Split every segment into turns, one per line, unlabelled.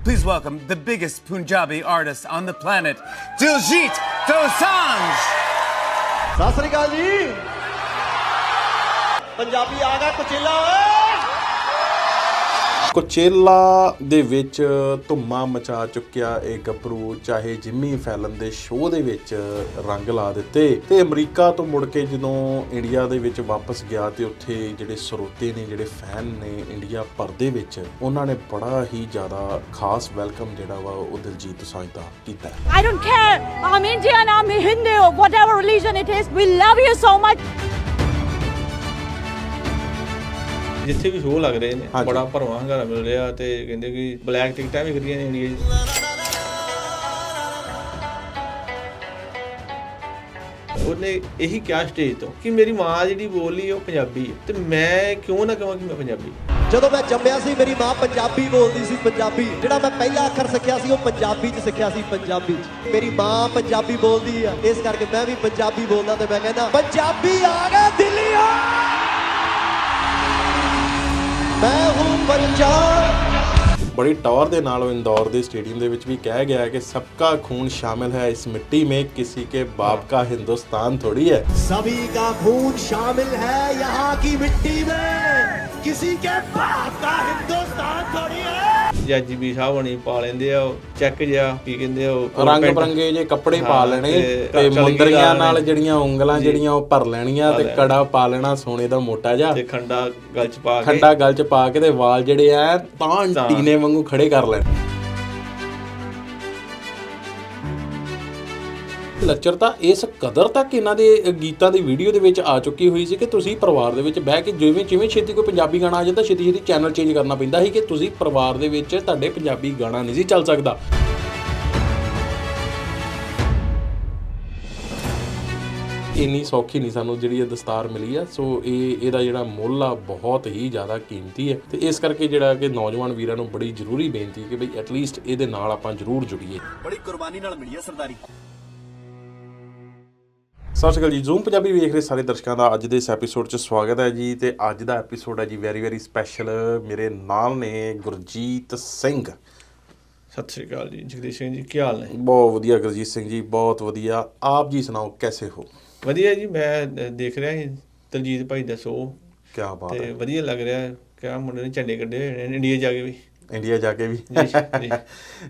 Please welcome the biggest Punjabi artist on the planet, Diljit Dosanjh.
Sat Sri ਅਕਾਲ ਜੀ ਪੰਜਾਬੀ ਆ ਗਿਆ Coachella ਓਏ
ਕੋਚੇਲਾ ਦੇ ਵਿੱਚ ਧੁੰਮਾ ਮਚਾ ਚੁੱਕਿਆ ਇਹ ਗੱਭਰੂ ਚਾਹੇ ਜਿੰਮੀ ਫੈਲਨ ਦੇ ਸ਼ੋਅ ਦੇ ਵਿੱਚ ਰੰਗ ਲਾ ਦਿੱਤੇ ਤੇ ਅਮਰੀਕਾ ਤੋਂ ਮੁੜ ਕੇ ਜਦੋਂ ਇੰਡੀਆ ਦੇ ਵਿੱਚ ਵਾਪਸ ਗਿਆ ਤੇ ਉੱਥੇ ਜਿਹੜੇ ਸਰੋਤੇ ਨੇ ਜਿਹੜੇ ਫੈਨ ਨੇ ਇੰਡੀਆ ਭਰ ਦੇ ਵਿੱਚ ਉਹਨਾਂ ਨੇ ਬੜਾ ਹੀ ਜ਼ਿਆਦਾ ਖਾਸ ਵੈਲਕਮ ਜਿਹੜਾ ਵਾ ਉਹ ਦਿਲਜੀਤ ਦੋਸਾਂਝ ਦਾ ਕੀਤਾ ਹੈ।
I don't care. I'm Indian, I'm Hindu, whatever religion it is. We love you so
ਜਿੱਥੇ ਵੀ ਸ਼ੋਅ ਲੱਗ ਰਹੇ ਨੇ। ਬੜਾ ਭਰਵਾਂ ਹੰਗਾਰਾ ਮਿਲ ਰਿਹਾ ਤੇ ਕਹਿੰਦੇ ਕਿ ਬਲੈਕ ਟਿਕਟਾਂ ਵੀ ਖਰੀਆਂ ਨੇ ਇੰਡੀਆ 'ਚ ਉਹਨੇ ਇਹੀ ਕਿਹਾ ਸਟੇਜ ਤੋਂ ਕਿ ਮੇਰੀ ਮਾਂ ਜਿਹੜੀ ਬੋਲੀ ਉਹ ਪੰਜਾਬੀ ਹੈ ਤੇ ਮੈਂ ਕਿਉਂ ਨਾ ਕਹਾਂ ਕਿ ਮੈਂ ਪੰਜਾਬੀ
ਜਦੋਂ ਮੈਂ ਜੰਮਿਆ ਸੀ ਮੇਰੀ ਮਾਂ ਪੰਜਾਬੀ ਬੋਲਦੀ ਸੀ ਪੰਜਾਬੀ। ਜਿਹੜਾ ਮੈਂ ਪਹਿਲਾ ਅੱਖਰ ਸਿੱਖਿਆ ਸੀ ਉਹ ਪੰਜਾਬੀ ਚ ਸਿੱਖਿਆ ਸੀ ਪੰਜਾਬੀ ਚ। ਮੇਰੀ ਮਾਂ ਪੰਜਾਬੀ ਬੋਲਦੀ ਆ। ਇਸ ਕਰਕੇ ਮੈਂ ਵੀ ਪੰਜਾਬੀ ਬੋਲਦਾ ਤੇ ਮੈਂ ਕਹਿੰਦਾ ਪੰਜਾਬੀ ਆ ਗਿਆ ਦਿੱਲੀਓ ਮੈਂ ਪੰਜਾਬ
ਬੜੀ ਟੌਰ ਦੇ ਨਾਲ ਇੰਦੌਰ ਦੇ ਸਟੇਡੀਅਮ ਦੇ ਵਿੱਚ ਵੀ ਕਹਿ ਗਿਆ ਹੈ ਕਿ ਸਭ ਦਾ ਖੂਨ ਸ਼ਾਮਿਲ ਹੈ। ਇਸ ਮਿੱਟੀ ਮੇਂ ਕਿਸੇ ਕੇ ਬਾਪ ਦਾ ਹਿੰਦੁਸਤਾਨ ਥੋੜੀ ਹੈ।
ਸਭੀ ਦਾ ਖੂਨ ਸ਼ਾਮਿਲ ਹੈ ਯਹਾਂ ਕੀ ਮਿੱਟੀ ਮੇਂ। ਕਿਸੇ ਕੇ ਬਾਪ ਦਾ ਹਿੰਦੁਸਤਾਨ ਥੋੜੀ ਹੈ। है
ਜੱਜਬੀ ਸਾਹਿਬ ਹਣੀ ਪਾ ਲੈਂਦੇ ਆ ਚੈੱਕ ਜਿਹਾ ਕੀ ਕਹਿੰਦੇ ਆ ਉਹ
ਰੰਗ ਬਰੰਗੇ ਜੇ ਕੱਪੜੇ ਪਾ ਲੈਣੇ
ਤੇ
ਮੁੰਦਰੀਆਂ ਨਾਲ। ਜਿਹੜੀਆਂ ਉਂਗਲਾਂ ਜਿਹੜੀਆਂ ਉਹ ਭਰ ਲੈਣੀਆਂ ਤੇ। ਕੜਾ ਪਾ ਲੈਣਾ ਸੋਨੇ ਦਾ ਮੋਟਾ ਜਿਹਾ
ਤੇ ਖੰਡਾ ਗਲ ਚ ਪਾ ਕੇ
ਖੰਡਾ ਗਲ ਚ ਪਾ ਕੇ ਤੇ ਵਾਲ ਜਿਹੜੇ ਆ ਤਾਂ। ਟੀਨੇ ਵਾਂਗੂ ਖੜੇ ਕਰ ਲੈਣੇ ਲੱਚਰਤਾ ਇਸ ਕਦਰ ਤੱਕ ਇਹਨਾਂ ਦੇ ਗੀਤਾਂ ਦੀ ਵੀਡੀਓ ਦੇ ਵਿੱਚ ਆ ਚੁੱਕੀ ਹੋਈ ਸੀ ਕਿ ਤੁਸੀਂ ਪਰਿਵਾਰ ਦੇ ਵਿੱਚ ਬਹਿ ਕੇ ਜਿਵੇਂ ਜਿਵੇਂ ਛੇਤੀ ਕੋਈ ਪੰਜਾਬੀ ਗਾਣਾ ਆ ਜਾਂਦਾ, ਛੇਤੀ ਛੇਤੀ ਚੈਨਲ ਚੇਂਜ ਕਰਨਾ ਪੈਂਦਾ ਸੀ ਕਿ ਤੁਸੀਂ ਪਰਿਵਾਰ ਦੇ ਵਿੱਚ ਤੁਹਾਡੇ ਪੰਜਾਬੀ ਗਾਣਾ ਨਹੀਂ ਸੀ ਚੱਲ ਸਕਦਾ। ਇੰਨੀ ਸੌਖੀ ਨਹੀਂ ਸਾਨੂੰ ਜਿਹੜੀ ਇਹ ਦਸਤਾਰ ਮਿਲੀ ਆ, ਸੋ ਇਹ, ਇਹਦਾ ਜਿਹੜਾ ਮੁੱਲ ਆ ਬਹੁਤ ਹੀ ਜ਼ਿਆਦਾ ਕੀਮਤੀ ਹੈ ਤੇ ਇਸ ਕਰਕੇ ਜਿਹੜਾ ਕਿ ਨੌਜਵਾਨ ਵੀਰਾਂ ਨੂੰ ਬੜੀ ਜ਼ਰੂਰੀ ਬੇਨਤੀ ਕਿ ਬਈ ਐਟਲੀਸਟ ਇਹਦੇ ਨਾਲ ਆਪਾਂ ਜ਼ਰੂਰ ਜੁੜੀਏ।
ਬੜੀ ਕੁਰਬਾਨੀ ਨਾਲ ਮਿਲੀ ਹੈ ਸਰਦਾਰੀ।
ਸਤਿ ਸ਼੍ਰੀ ਅਕਾਲ ਜੀ। ਜ਼ੂਮ ਪੰਜਾਬੀ ਵੇਖ ਰਹੇ ਸਾਰੇ ਦਰਸ਼ਕਾਂ ਦਾ ਅੱਜ ਦੇ ਇਸ ਐਪੀਸੋਡ 'ਚ ਸਵਾਗਤ ਹੈ ਜੀ ਤੇ ਅੱਜ ਦਾ ਐਪੀਸੋਡ ਹੈ ਜੀ ਵੈਰੀ ਵੈਰੀ ਸਪੈਸ਼ਲ ਮੇਰੇ ਨਾਲ ਨੇ ਗੁਰਜੀਤ ਸਿੰਘ।
ਸਤਿ ਸ਼੍ਰੀ ਅਕਾਲ ਜੀ। ਜਗਦੀਸ਼ ਸਿੰਘ ਜੀ ਕੀ ਹਾਲ ਨੇ?
ਬਹੁਤ ਵਧੀਆ ਗੁਰਜੀਤ ਸਿੰਘ ਜੀ ਬਹੁਤ ਵਧੀਆ। ਆਪ ਜੀ ਸੁਣਾਓ ਕੈਸੇ ਹੋ?
ਵਧੀਆ ਜੀ ਮੈਂ ਦੇਖ ਰਿਹਾ ਸੀ ਦਲਜੀਤ ਭਾਈ ਦਾ ਸ਼ੋਅ
ਕੀ ਬਾਤ
ਤੇ
ਹੈ।
ਵਧੀਆ ਲੱਗ ਰਿਹਾ। ਕਿਆ ਮੁੰਡੇ ਨੇ ਝੰਡੇ ਕੱਢੇ ਹੋਏ ਨੇ ਇੰਡੀਆ ਜਾ ਕੇ ਵੀ।
ਇੰਡੀਆ ਜਾ ਕੇ ਵੀ।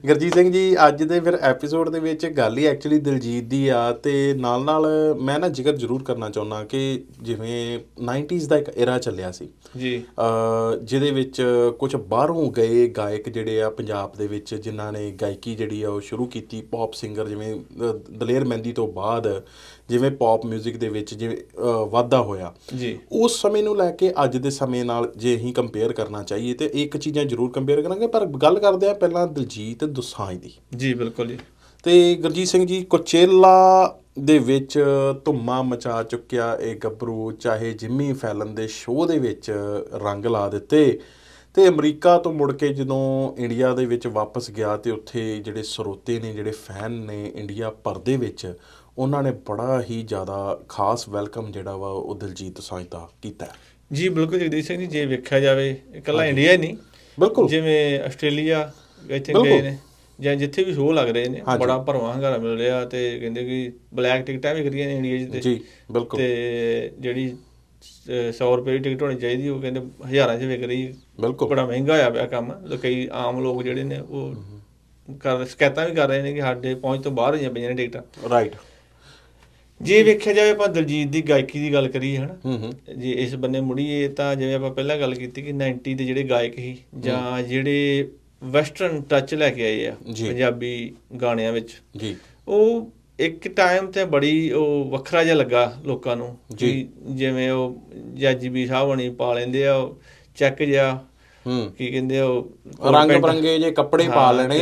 ਗੁਰਜੀਤ ਸਿੰਘ ਜੀ ਅੱਜ ਦੇ ਫਿਰ ਐਪੀਸੋਡ ਦੇ ਵਿੱਚ ਗੱਲ ਹੀ ਐਕਚੁਅਲੀ ਦਿਲਜੀਤ ਦੀ ਆ ਤੇ ਨਾਲ ਨਾਲ ਮੈਂ ਨਾ ਜ਼ਿਕਰ ਜ਼ਰੂਰ ਕਰਨਾ ਚਾਹੁੰਦਾ ਕਿ ਜਿਵੇਂ 90s ਦਾ ਇੱਕ 에ਰਾ ਚੱਲਿਆ ਸੀ।
ਜੀ।
ਅ ਜਿਹਦੇ ਵਿੱਚ ਕੁਝ ਬਾਹਰੋਂ ਗਏ ਗਾਇਕ ਜਿਹੜੇ ਆ ਪੰਜਾਬ ਦੇ ਵਿੱਚ ਜਿਨ੍ਹਾਂ ਨੇ ਗਾਇਕੀ ਜਿਹੜੀ ਆ ਉਹ ਸ਼ੁਰੂ ਕੀਤੀ ਪੌਪ ਸਿੰਗਰ ਜਿਵੇਂ ਦਲੇਰ ਮਹਿੰਦੀ ਤੋਂ ਬਾਅਦ ਜਿਵੇਂ ਪੌਪ 뮤직 ਦੇ ਵਿੱਚ ਜਿਵੇਂ ਵਾਧਾ ਹੋਇਆ।
ਜੀ।
ਉਸ ਸਮੇਂ ਨੂੰ ਲੈ ਕੇ ਅੱਜ ਦੇ ਸਮੇਂ ਨਾਲ ਜੇ ਅਸੀਂ ਕੰਪੇਅਰ ਕਰਨਾ ਚਾਹੀਏ ਤੇ ਇੱਕ ਚੀਜ਼ਾਂ ਜ਼ਰੂਰ ਕੰਪੇਅਰ ਕਰਾਂਗੇ ਪਰ ਗੱਲ ਕਰਦੇ ਆ ਪਹਿਲਾਂ ਦਿਲਜੀਤ ਦੋਸਾਂਝ ਦੀ।
ਜੀ ਬਿਲਕੁਲ ਜੀ।
ਤੇ ਗੁਰਜੀਤ ਸਿੰਘ ਜੀ ਕੋਚੇਲਾ ਦੇ ਵਿੱਚ ਧੁੰਮਾ ਮਚਾ ਚੁੱਕਿਆ ਇਹ ਗੱਭਰੂ ਚਾਹੇ ਜਿੰਮੀ ਫੈਲਨ ਦੇ ਸ਼ੋਅ ਦੇ ਵਿੱਚ ਰੰਗ ਲਾ ਦਿੱਤੇ। ਤੇ ਅਮਰੀਕਾ ਤੋਂ ਮੁੜ ਕੇ ਜਦੋਂ ਇੰਡੀਆ ਦੇ ਵਿੱਚ ਵਾਪਸ ਗਿਆ ਤੇ ਉੱਥੇ ਜਿਹੜੇ ਸਰੋਤੇ ਨੇ ਜਿਹੜੇ ਫੈਨ ਨੇ ਇੰਡੀਆ ਭਰ ਦੇ ਵਿੱਚ ਉਹਨਾਂ ਨੇ ਬੜਾ ਹੀ ਜ਼ਿਆਦਾ ਖਾਸ ਵੈਲਕਮ ਜਿਹੜਾ ਵਾ ਉਹ ਦਿਲਜੀਤ ਦੋਸਾਂਝ ਦਾ ਕੀਤਾ।
ਜੀ ਬਿਲਕੁਲ ਜਗਦੀਸ਼ ਸਿੰਘ ਜੀ ਜੇ ਵੇਖਿਆ ਜਾਵੇ ਇਕੱਲਾ ਇੰਡੀਆ ਹੀ ਨਹੀਂ।
ਬਿਲਕੁਲ।
ਜਿਵੇਂ ਆਸਟ੍ਰੇਲੀਆ ਇੱਥੇ। ਗਏ ਨੇ ਜਾਂ ਜਿੱਥੇ ਵੀ ਸ਼ੋਅ ਲੱਗ ਰਹੇ ਨੇ। ਬੜਾ ਭਰਵਾਂ ਹੰਗਾਰਾ ਮਿਲ ਰਿਹਾ ਤੇ ਕਹਿੰਦੇ ਕਿ ਬਲੈਕ ਟਿਕਟਾਂ ਵੀ ਖਰੀਆਂ ਨੇ ਇੰਡੀਆ 'ਚ ਤੇ
ਜੀ ਬਿਲਕੁਲ।
ਤੇ ਜਿਹੜੀ 100 ਰੁਪਏ ਦੀ ਟਿਕਟ ਹੋਣੀ ਚਾਹੀਦੀ ਉਹ ਕਹਿੰਦੇ ਹਜ਼ਾਰਾਂ 'ਚ ਵਿਕ ਰਹੀ
ਬਿਲਕੁਲ।
ਬੜਾ ਮਹਿੰਗਾ ਹੋਇਆ ਪਿਆ ਕੰਮ ਕਈ ਆਮ ਲੋਕ ਜਿਹੜੇ ਨੇ ਉਹ ਕਰ ਸ਼ਿਕਾਇਤਾਂ ਵੀ ਕਰ ਰਹੇ ਨੇ ਕਿ ਸਾਡੇ ਪਹੁੰਚ ਤੋਂ ਬਾਹਰ ਹੋਈਆਂ ਪਈਆਂ ਨੇ ਟਿਕਟਾਂ।
ਰਾਈਟ
ਜੇ ਵੇਖਿਆ ਜਾਵੇ ਆਪਾਂ ਦਲਜੀਤ ਦੀ ਗਾਇਕੀ ਦੀ ਗੱਲ ਕਰੀਏ ਹਨਾ
ਹੂੰ
ਜੇ ਇਸ ਬੰਨੇ ਮੁੜੀਏ ਤਾਂ ਜਿਵੇਂ ਆਪਾਂ ਪਹਿਲਾਂ ਗੱਲ ਕੀਤੀ ਕਿ 90 ਦੇ ਜਿਹੜੇ ਗਾਇਕ ਸੀ ਜਾਂ ਜਿਹੜੇ ਵੈਸਟਰਨ ਟੱਚ ਲੈ ਕੇ ਆਏ ਆ। ਪੰਜਾਬੀ ਗਾਣਿਆਂ ਵਿੱਚ
ਜੀ
ਉਹ ਇੱਕ ਟਾਈਮ ਤੇ ਬੜੀ ਉਹ ਵੱਖਰਾ ਜਿਹਾ ਲੱਗਾ ਲੋਕਾਂ ਨੂੰ
ਜੀ।
ਜਿਵੇਂ ਉਹ ਜੱਜਬੀ ਸਾਹਿਬ ਹਣੀ ਪਾ ਲੈਂਦੇ ਆ ਚੈੱਕ ਜਿਹਾ ਕੀ ਕਹਿੰਦੇ ਆ ਉਹ
ਰੰਗ ਬਰੰਗੇ ਜੇ ਕੱਪੜੇ ਪਾ ਲੈਣੇ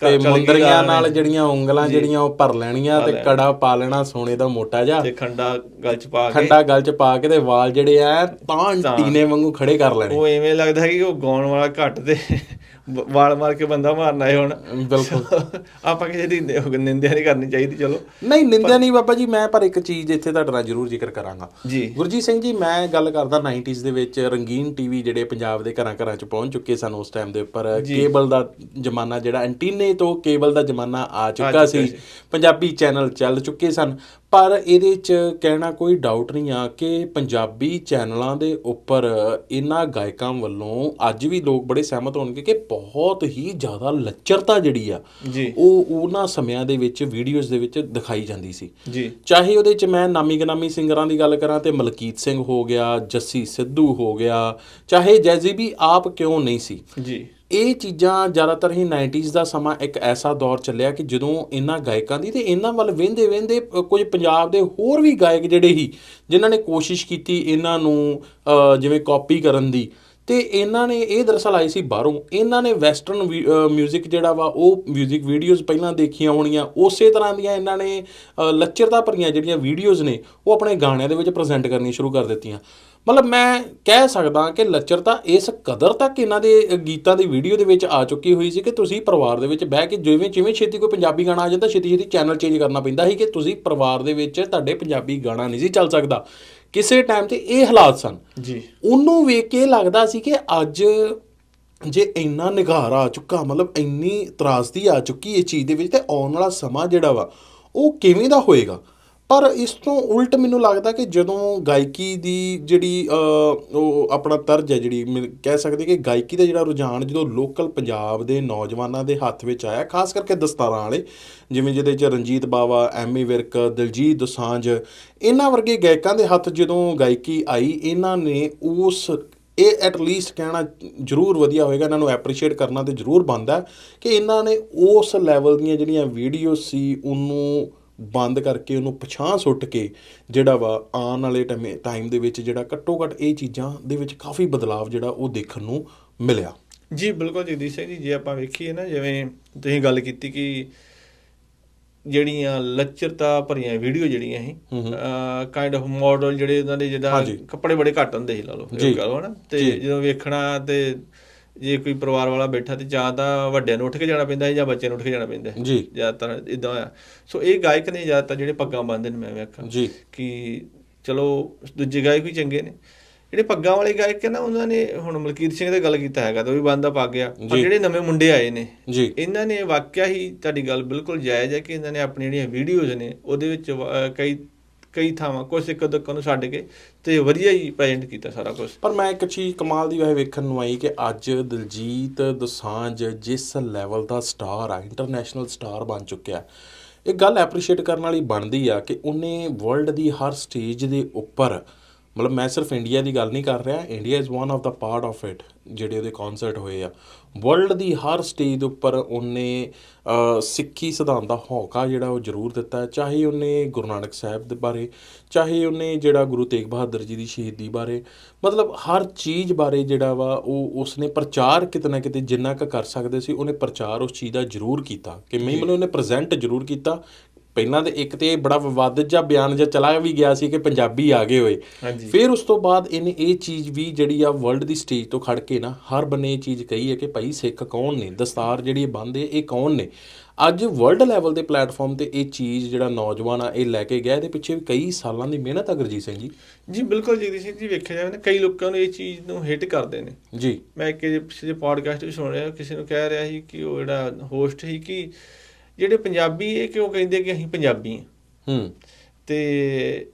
ਤੇ
ਮੁੰਦਰੀਆਂ ਨਾਲ। ਜਿਹੜੀਆਂ ਉਂਗਲਾਂ। ਜਿਹੜੀਆਂ ਉਹ ਭਰ ਲੈਣੀਆਂ ਤੇ। ਕੜਾ ਪਾ ਲੈਣਾ ਸੋਨੇ ਦਾ ਮੋਟਾ ਜਿਹਾ
ਤੇ ਖੰਡਾ ਗਲ ਚ ਪਾ ਕੇ
ਖੰਡਾ ਗਲ ਚ ਪਾ ਕੇ ਤੇ ਵਾਲ ਜਿਹੜੇ ਆ ਤਾਂ। ਟੀਨੇ ਵਾਂਗੂ ਖੜੇ ਕਰ ਲੈਣੇ
ਉਹ ਐਵੇਂ ਲੱਗਦਾ ਕਿ ਉਹ ਗਾਉਣ ਵਾਲਾ ਘੱਟ ਤੇ ਵਾਲ ਮਾਰ ਕੇ ਬੰਦਾ ਮਾਰਨਾ ਹੈ ਹੁਣ
ਬਿਲਕੁਲ।
ਆਪਾਂ ਕਿਸੇ ਦੀ ਨਿੰਦਿਆ ਨਹੀਂ ਕਰਨੀ ਚਾਹੀਦੀ ਚਲੋ
ਨਹੀਂ ਨਿੰਦਿਆ ਨਹੀਂ ਬਾਬਾ ਜੀ ਮੈਂ ਪਰ ਇੱਕ ਚੀਜ਼ ਇੱਥੇ ਤੁਹਾਡੇ ਨਾਲ ਜ਼ਰੂਰ ਜ਼ਿਕਰ ਕਰਾਂਗਾ
ਜੀ।
ਗੁਰਜੀਤ ਸਿੰਘ ਜੀ ਮੈਂ ਗੱਲ ਕਰਦਾ 90s ਦੇ ਵਿੱਚ ਰੰਗੀਨ ਟੀਵੀ ਜਿਹੜੇ ਪੰਜਾਬ ਦੇ ਘਰਾਂ ਘਰਾਂ ਚ ਪਹੁੰਚ ਚੁੱਕੇ ਸਨ ਉਸ ਟਾਈਮ ਦੇ ਉੱਪਰ ਕੇਬਲ ਦਾ ਜ਼ਮਾਨਾ ਜਿਹੜਾ ਐਂਟੀਨੇ ਤੋਂ ਕੇਬਲ ਦਾ ਜ਼ਮਾਨਾ ਆ ਚੁੱਕਾ ਸੀ। ਪੰਜਾਬੀ ਚੈਨਲ ਚੱਲ ਚੁੱਕੇ ਸਨ ਪਰ ਇਹਦੇ ਚ ਕਹਿਣਾ ਕੋਈ ਡਾਊਟ ਨਹੀਂ ਆ ਕਿ ਪੰਜਾਬੀ ਚੈਨਲਾਂ ਦੇ ਉੱਪਰ ਇਹਨਾਂ ਗਾਇਕਾਂ ਵੱਲੋਂ ਅੱਜ ਵੀ ਲੋਕ ਬੜੇ ਸਹਿਮਤ ਹੋਣਗੇ ਕਿ ਬਹੁਤ ਹੀ ਜ਼ਿਆਦਾ ਲੱਚਰਤਾ ਜਿਹੜੀ ਆ। ਉਹ ਉਹਨਾਂ ਸਮਿਆਂ ਦੇ ਵਿੱਚ ਵੀਡੀਓਜ਼ ਦੇ ਵਿੱਚ ਦਿਖਾਈ ਜਾਂਦੀ ਸੀ।
ਜੀ।
ਚਾਹੇ ਉਹਦੇ ਚ ਮੈਂ ਨਾਮੀ ਗਨਾਮੀ ਸਿੰਗਰਾਂ ਦੀ ਗੱਲ ਕਰਾਂ ਤੇ ਮਲਕੀਤ ਸਿੰਘ ਹੋ ਗਿਆ ਜੱਸੀ ਸਿੱਧੂ ਹੋ ਗਿਆ ਚਾਹੇ ਜੈਜ਼ੀ ਵੀ ਆਪ ਕਿਉਂ ਨਹੀਂ ਸੀ।
ਜੀ।
ਇਹ ਚੀਜ਼ਾਂ ਜ਼ਿਆਦਾਤਰ ਹੀ 90s ਦਾ ਸਮਾਂ ਇੱਕ ਐਸਾ ਦੌਰ ਚੱਲਿਆ ਕਿ ਜਦੋਂ ਇਹਨਾਂ ਗਾਇਕਾਂ ਦੀ ਤੇ ਇਹਨਾਂ ਵੱਲ ਵੇਂਦੇ ਵੇਂਦੇ ਕੁਝ ਪੰਜਾਬ ਦੇ ਹੋਰ ਵੀ ਗਾਇਕ ਜਿਹੜੇ ਹੀ ਜਿਨ੍ਹਾਂ ਨੇ ਕੋਸ਼ਿਸ਼ ਕੀਤੀ ਇਹਨਾਂ ਨੂੰ ਅ, ਜਿਵੇਂ ਕਾਪੀ ਕਰਨ ਦੀ ਤੇ ਇਹਨਾਂ ਨੇ ਇਹ ਦਰਅਸਲ ਆਈ ਸੀ ਬਾਹਰੋਂ ਇਹਨਾਂ ਨੇ ਵੈਸਟਰਨ 뮤직 ਜਿਹੜਾ ਵਾ ਉਹ 뮤직 ਵੀਡੀਓਜ਼ ਪਹਿਲਾਂ ਦੇਖੀਆਂ ਹੋਣੀਆਂ ਉਸੇ ਤਰ੍ਹਾਂ ਦੀਆਂ ਇਹਨਾਂ ਨੇ ਅ, ਲੱਚਰਤਾ ਭਰੀਆਂ ਜਿਹੜੀਆਂ ਵੀਡੀਓਜ਼ ਨੇ ਉਹ ਆਪਣੇ ਗਾਣਿਆਂ ਦੇ ਵਿੱਚ ਪ੍ਰੈਜ਼ੈਂਟ ਕਰਨੀਆਂ ਸ਼ੁਰੂ ਕਰ ਦਿੱਤੀਆਂ ਮਤਲਬ ਮੈਂ ਕਹਿ ਸਕਦਾ ਕਿ ਲੱਚਰਤਾ ਇਸ ਕਦਰ ਤੱਕ ਇਹਨਾਂ ਦੇ ਗੀਤਾਂ ਦੀ ਵੀਡੀਓ ਦੇ ਵਿੱਚ ਆ ਚੁੱਕੀ ਹੋਈ ਸੀ ਕਿ ਤੁਸੀਂ ਪਰਿਵਾਰ ਦੇ ਵਿੱਚ ਬਹਿ ਕੇ ਜਿਵੇਂ ਜਿਵੇਂ ਛੇਤੀ ਕੋਈ ਪੰਜਾਬੀ ਗਾਣਾ ਆ ਜਾਂਦਾ ਛੇਤੀ ਛੇਤੀ ਚੈਨਲ ਚੇਂਜ ਕਰਨਾ ਪੈਂਦਾ ਸੀ ਕਿ ਤੁਸੀਂ ਪਰਿਵਾਰ ਦੇ ਵਿੱਚ ਤੁਹਾਡੇ ਪੰਜਾਬੀ ਗਾਣਾ ਨਹੀਂ ਸੀ ਚੱਲ ਸਕਦਾ। ਕਿਸੇ ਟਾਈਮ ਤੇ ਇਹ ਹਾਲਾਤ ਸਨ।
ਜੀ।
ਉਹਨੂੰ ਵੇਖ ਕੇ ਲੱਗਦਾ ਸੀ ਕਿ ਅੱਜ ਜੇ ਇੰਨਾ ਨਿਗਾਰ ਆ ਚੁੱਕਾ ਮਤਲਬ ਇੰਨੀ ਤਰਾਸਦੀ ਆ ਚੁੱਕੀ ਇਹ ਚੀਜ਼ ਦੇ ਵਿੱਚ ਤੇ ਆਉਣ ਵਾਲਾ ਸਮਾਂ ਜਿਹੜਾ ਵਾ ਉਹ ਕਿਵੇਂ ਦਾ ਹੋਏਗਾ? ਪਰ ਇਸ ਤੋਂ ਉਲਟ ਮੈਨੂੰ ਲੱਗਦਾ ਕਿ ਜਦੋਂ ਗਾਇਕੀ ਦੀ ਜਿਹੜੀ ਉਹ ਆਪਣਾ ਤਰਜ ਹੈ, ਜਿਹੜੀ ਮੈਂ ਕਹਿ ਸਕਦੇ ਕਿ ਗਾਇਕੀ ਦਾ ਜਿਹੜਾ ਰੁਝਾਨ ਜਦੋਂ ਲੋਕਲ ਪੰਜਾਬ ਦੇ ਨੌਜਵਾਨਾਂ ਦੇ ਹੱਥ ਵਿੱਚ ਆਇਆ, ਖਾਸ ਕਰਕੇ ਦਸਤਾਰਾਂ ਵਾਲੇ, ਜਿਵੇਂ ਜਿਹਦੇ ਚ ਰਣਜੀਤ ਬਾਵਾ, ਐਮੀ ਵਿਰਕ, ਦਿਲਜੀਤ ਦੋਸਾਂਝ, ਇਹਨਾਂ ਵਰਗੇ ਗਾਇਕਾਂ ਦੇ ਹੱਥ ਜਦੋਂ ਗਾਇਕੀ ਆਈ, ਇਹਨਾਂ ਨੇ ਉਸ, ਇਹ ਐਟ ਲੀਸਟ ਕਹਿਣਾ ਜ਼ਰੂਰ ਵਧੀਆ ਹੋਏਗਾ, ਇਹਨਾਂ ਨੂੰ ਐਪਰੀਸ਼ੀਏਟ ਕਰਨਾ ਤੇ ਜ਼ਰੂਰ ਬਣਦਾ ਕਿ ਇਹਨਾਂ ਨੇ ਉਸ ਲੈਵਲ ਦੀਆਂ ਜਿਹੜੀਆਂ ਵੀਡੀਓ ਸੀ, ਉਹਨੂੰ ਬੰਦ ਕਰਕੇ ਉਹਨੂੰ ਪਛਾਣ ਸੁੱਟ ਕੇ ਜਿਹੜਾ ਵਾ ਆਉਣ ਵਾਲੇ ਟਾਈਮ ਦੇ ਵਿੱਚ ਜਿਹੜਾ ਘੱਟੋ ਘੱਟ ਇਹ ਚੀਜ਼ਾਂ ਦੇ ਵਿੱਚ ਕਾਫੀ ਬਦਲਾਵ ਜਿਹੜਾ ਉਹ ਦੇਖਣ ਨੂੰ ਮਿਲਿਆ
ਜੀ ਬਿਲਕੁਲ ਜਗਦੀਸ਼ ਸਿੰਘ ਜੀ ਜੇ ਆਪਾਂ ਵੇਖੀਏ ਨਾ ਜਿਵੇਂ ਤੁਸੀਂ ਗੱਲ ਕੀਤੀ ਕਿ ਜਿਹੜੀਆਂ ਲੱਚਰਤਾ ਭਰੀਆਂ ਵੀਡੀਓ ਜਿਹੜੀਆਂ ਸੀ ਕਾਈਂਡ ਆਫ ਮਾਡਲ ਜਿਹੜੇ ਉਹਨਾਂ ਦੇ ਜਿਹਦਾ
ਹਾਂਜੀ।
ਕੱਪੜੇ ਬੜੇ ਘੱਟ ਹੁੰਦੇ ਸੀ ਲਾ ਲਓ
ਜੀ।
ਇਹ ਗੱਲ ਹਨਾ ਤੇ। ਜਦੋਂ ਵੇਖਣਾ ਤੇ ਜੇ ਕੋਈ ਪਰਿਵਾਰ ਵਾਲਾ ਬੈਠਾ ਤੇ ਜਾਂ ਤਾਂ ਵੱਡਿਆਂ ਨੂੰ ਉੱਠ ਕੇ ਜਾਣਾ ਪੈਂਦਾ ਹੈ ਜਾਂ ਬੱਚਿਆਂ ਨੂੰ ਉੱਠ ਕੇ ਜਾਣਾ ਪੈਂਦਾ ਹੈ
ਜੀ।
ਜ਼ਿਆਦਾਤਰ ਇਦਾਂ ਆ ਸੋ ਇਹ ਗਾਇਕ ਨੇ ਜ਼ਿਆਦਾਤਰ ਜਿਹੜੇ ਪੱਗਾਂ ਬੰਨ੍ਹਦੇ ਨੇ ਮੈਂ ਵੇਖਾਂ
ਜੀ।
ਕਿ ਚਲੋ ਦੂਜੇ ਗਾਇਕ ਵੀ ਚੰਗੇ ਨੇ ਜਿਹੜੇ ਪੱਗਾਂ ਵਾਲੇ ਗਾਇਕ ਹੈ ਨਾ ਉਹਨਾਂ ਨੇ ਹੁਣ ਮਲਕੀਤ ਸਿੰਘ ਦੀ ਗੱਲ ਕੀਤਾ ਹੈਗਾ ਤਾਂ ਉਹ ਵੀ ਬੰਦਾ ਪਾ ਗਿਆ ਪਰ। ਜਿਹੜੇ ਨਵੇਂ ਮੁੰਡੇ ਆਏ ਨੇ ਇਹਨਾਂ ਨੇ ਵਾਕਿਆ ਹੀ ਤੁਹਾਡੀ ਗੱਲ ਬਿਲਕੁਲ ਜਾਇਜ਼ ਹੈ ਕਿ ਇਹਨਾਂ ਨੇ ਆਪਣੀਆਂ ਜਿਹੜੀਆਂ ਵੀਡੀਓਜ਼ ਨੇ ਉਹਦੇ ਵਿੱਚ ਕਈ ਕਈ ਥਾਵਾਂ, ਕੁਛ ਇੱਕ ਦੋ ਨੂੰ ਛੱਡ ਕੇ ਤੇ ਵਧੀਆ ਹੀ ਪ੍ਰੈਜ਼ੈਂਟ ਕੀਤਾ ਸਾਰਾ ਕੁਝ
ਪਰ ਮੈਂ ਇੱਕ ਚੀਜ਼ ਕਮਾਲ ਦੀ ਵੈਸੇ ਵੇਖਣ ਨੂੰ ਆਈ ਕਿ ਅੱਜ ਦਿਲਜੀਤ ਦੋਸਾਂਝ ਜਿਸ ਲੈਵਲ ਦਾ ਸਟਾਰ ਆ ਇੰਟਰਨੈਸ਼ਨਲ ਸਟਾਰ ਬਣ ਚੁੱਕਿਆ। ਇਹ ਗੱਲ ਐਪਰੀਸ਼ੀਏਟ ਕਰਨ ਵਾਲੀ ਬਣਦੀ ਆ ਕਿ ਉਹਨੇ ਵਰਲਡ ਦੀ ਹਰ ਸਟੇਜ ਦੇ ਉੱਪਰ ਮਤਲਬ ਮੈਂ ਸਿਰਫ ਇੰਡੀਆ ਦੀ ਗੱਲ ਨਹੀਂ ਕਰ ਰਿਹਾ India is one of the part of it ਜਿਹੜੇ ਉਹਦੇ ਕਨਸਰਟ ਹੋਏ ਆ ਵਰਲਡ ਦੀ ਹਰ ਸਟੇਜ ਦੇ ਉੱਪਰ ਉਹਨੇ ਸਿੱਖੀ ਸਿਧਾਂਤ ਦਾ ਹੌਕਾ ਜਿਹੜਾ ਉਹ ਜ਼ਰੂਰ ਦਿੱਤਾ ਹੈ। ਚਾਹੇ ਉਹਨੇ ਗੁਰੂ ਨਾਨਕ ਸਾਹਿਬ ਦੇ ਬਾਰੇ ਚਾਹੇ ਉਹਨੇ ਜਿਹੜਾ ਗੁਰੂ ਤੇਗ ਬਹਾਦਰ ਜੀ ਦੀ ਸ਼ਹੀਦੀ ਬਾਰੇ ਮਤਲਬ ਹਰ ਚੀਜ਼ ਬਾਰੇ ਜਿਹੜਾ ਵਾ ਉਹ ਉਸਨੇ ਪ੍ਰਚਾਰ ਕਿਤੇ ਨਾ ਕਿਤੇ ਜਿੰਨਾ ਕੁ ਕਰ ਸਕਦੇ ਸੀ ਉਹਨੇ ਪ੍ਰਚਾਰ ਉਸ ਚੀਜ਼ ਦਾ ਜ਼ਰੂਰ ਕੀਤਾ ਕਿ ਮੈਂ ਮਤਲਬ ਉਹਨੇ ਪ੍ਰੈਜ਼ੈਂਟ ਜ਼ਰੂਰ ਕੀਤਾ ਪਹਿਲਾਂ ਤੇ ਇੱਕ ਤੇ ਬੜਾ ਵਿਵਾਦਿਤ ਜਿਹਾ ਬਿਆਨ ਜਿਹਾ ਚਲਾ ਵੀ ਗਿਆ ਸੀ ਕਿ ਪੰਜਾਬੀ ਆ ਗਏ ਹੋਏ। ਫਿਰ ਉਸ ਤੋਂ ਬਾਅਦ ਇਹਨੇ ਇਹ ਚੀਜ਼ ਵੀ ਜਿਹੜੀ ਆ ਵਰਲਡ ਦੀ ਸਟੇਜ ਤੋਂ ਖੜ ਕੇ ਨਾ ਹਰ ਬੰਨੇ ਇਹ ਚੀਜ਼ ਕਹੀ ਹੈ ਕਿ ਭਾਈ ਸਿੱਖ ਕੌਣ ਨੇ? ਦਸਤਾਰ ਜਿਹੜੀ ਬੰਨ੍ਹਦੇ ਇਹ ਕੌਣ ਨੇ? ਅੱਜ ਵਰਲਡ ਲੈਵਲ ਦੇ ਪਲੇਟਫਾਰਮ ਤੇ ਇਹ ਚੀਜ਼ ਜਿਹੜਾ ਨੌਜਵਾਨ ਆ ਇਹ ਲੈ ਕੇ ਗਿਆ ਇਹਦੇ ਪਿੱਛੇ ਵੀ ਕਈ ਸਾਲਾਂ ਦੀ ਮਿਹਨਤ ਆ ਗੁਰਜੀਤ ਸਿੰਘ ਜੀ।
ਜੀ ਬਿਲਕੁਲ ਜਗਦੀਸ਼ ਸਿੰਘ ਜੀ ਵੇਖਿਆ ਜਾਵੇ ਨਾ ਕਈ ਲੋਕਾਂ ਨੂੰ ਇਹ ਚੀਜ਼ ਨੂੰ ਹਿੱਟ ਕਰਦੇ ਨੇ।
ਜੀ।
ਮੈਂ ਇੱਕ ਜੇ ਪਿਛਲੇ ਪੋਡਕਾਸਟ ਵੀ ਸੁਣ ਰਿਹਾ ਕਿਸੇ ਨੂੰ ਕਹਿ ਰਿਹਾ ਸੀ ਕਿ ਉਹ ਜਿਹੜਾ ਹੋਸਟ ਸੀ ਕਿ ਜਿਹੜੇ ਪੰਜਾਬੀ ਇਹ ਕਿਉਂ ਕਹਿੰਦੇ ਕਿ ਅਸੀਂ ਪੰਜਾਬੀ ਹਾਂ?
ਹੂੰ।
ਤੇ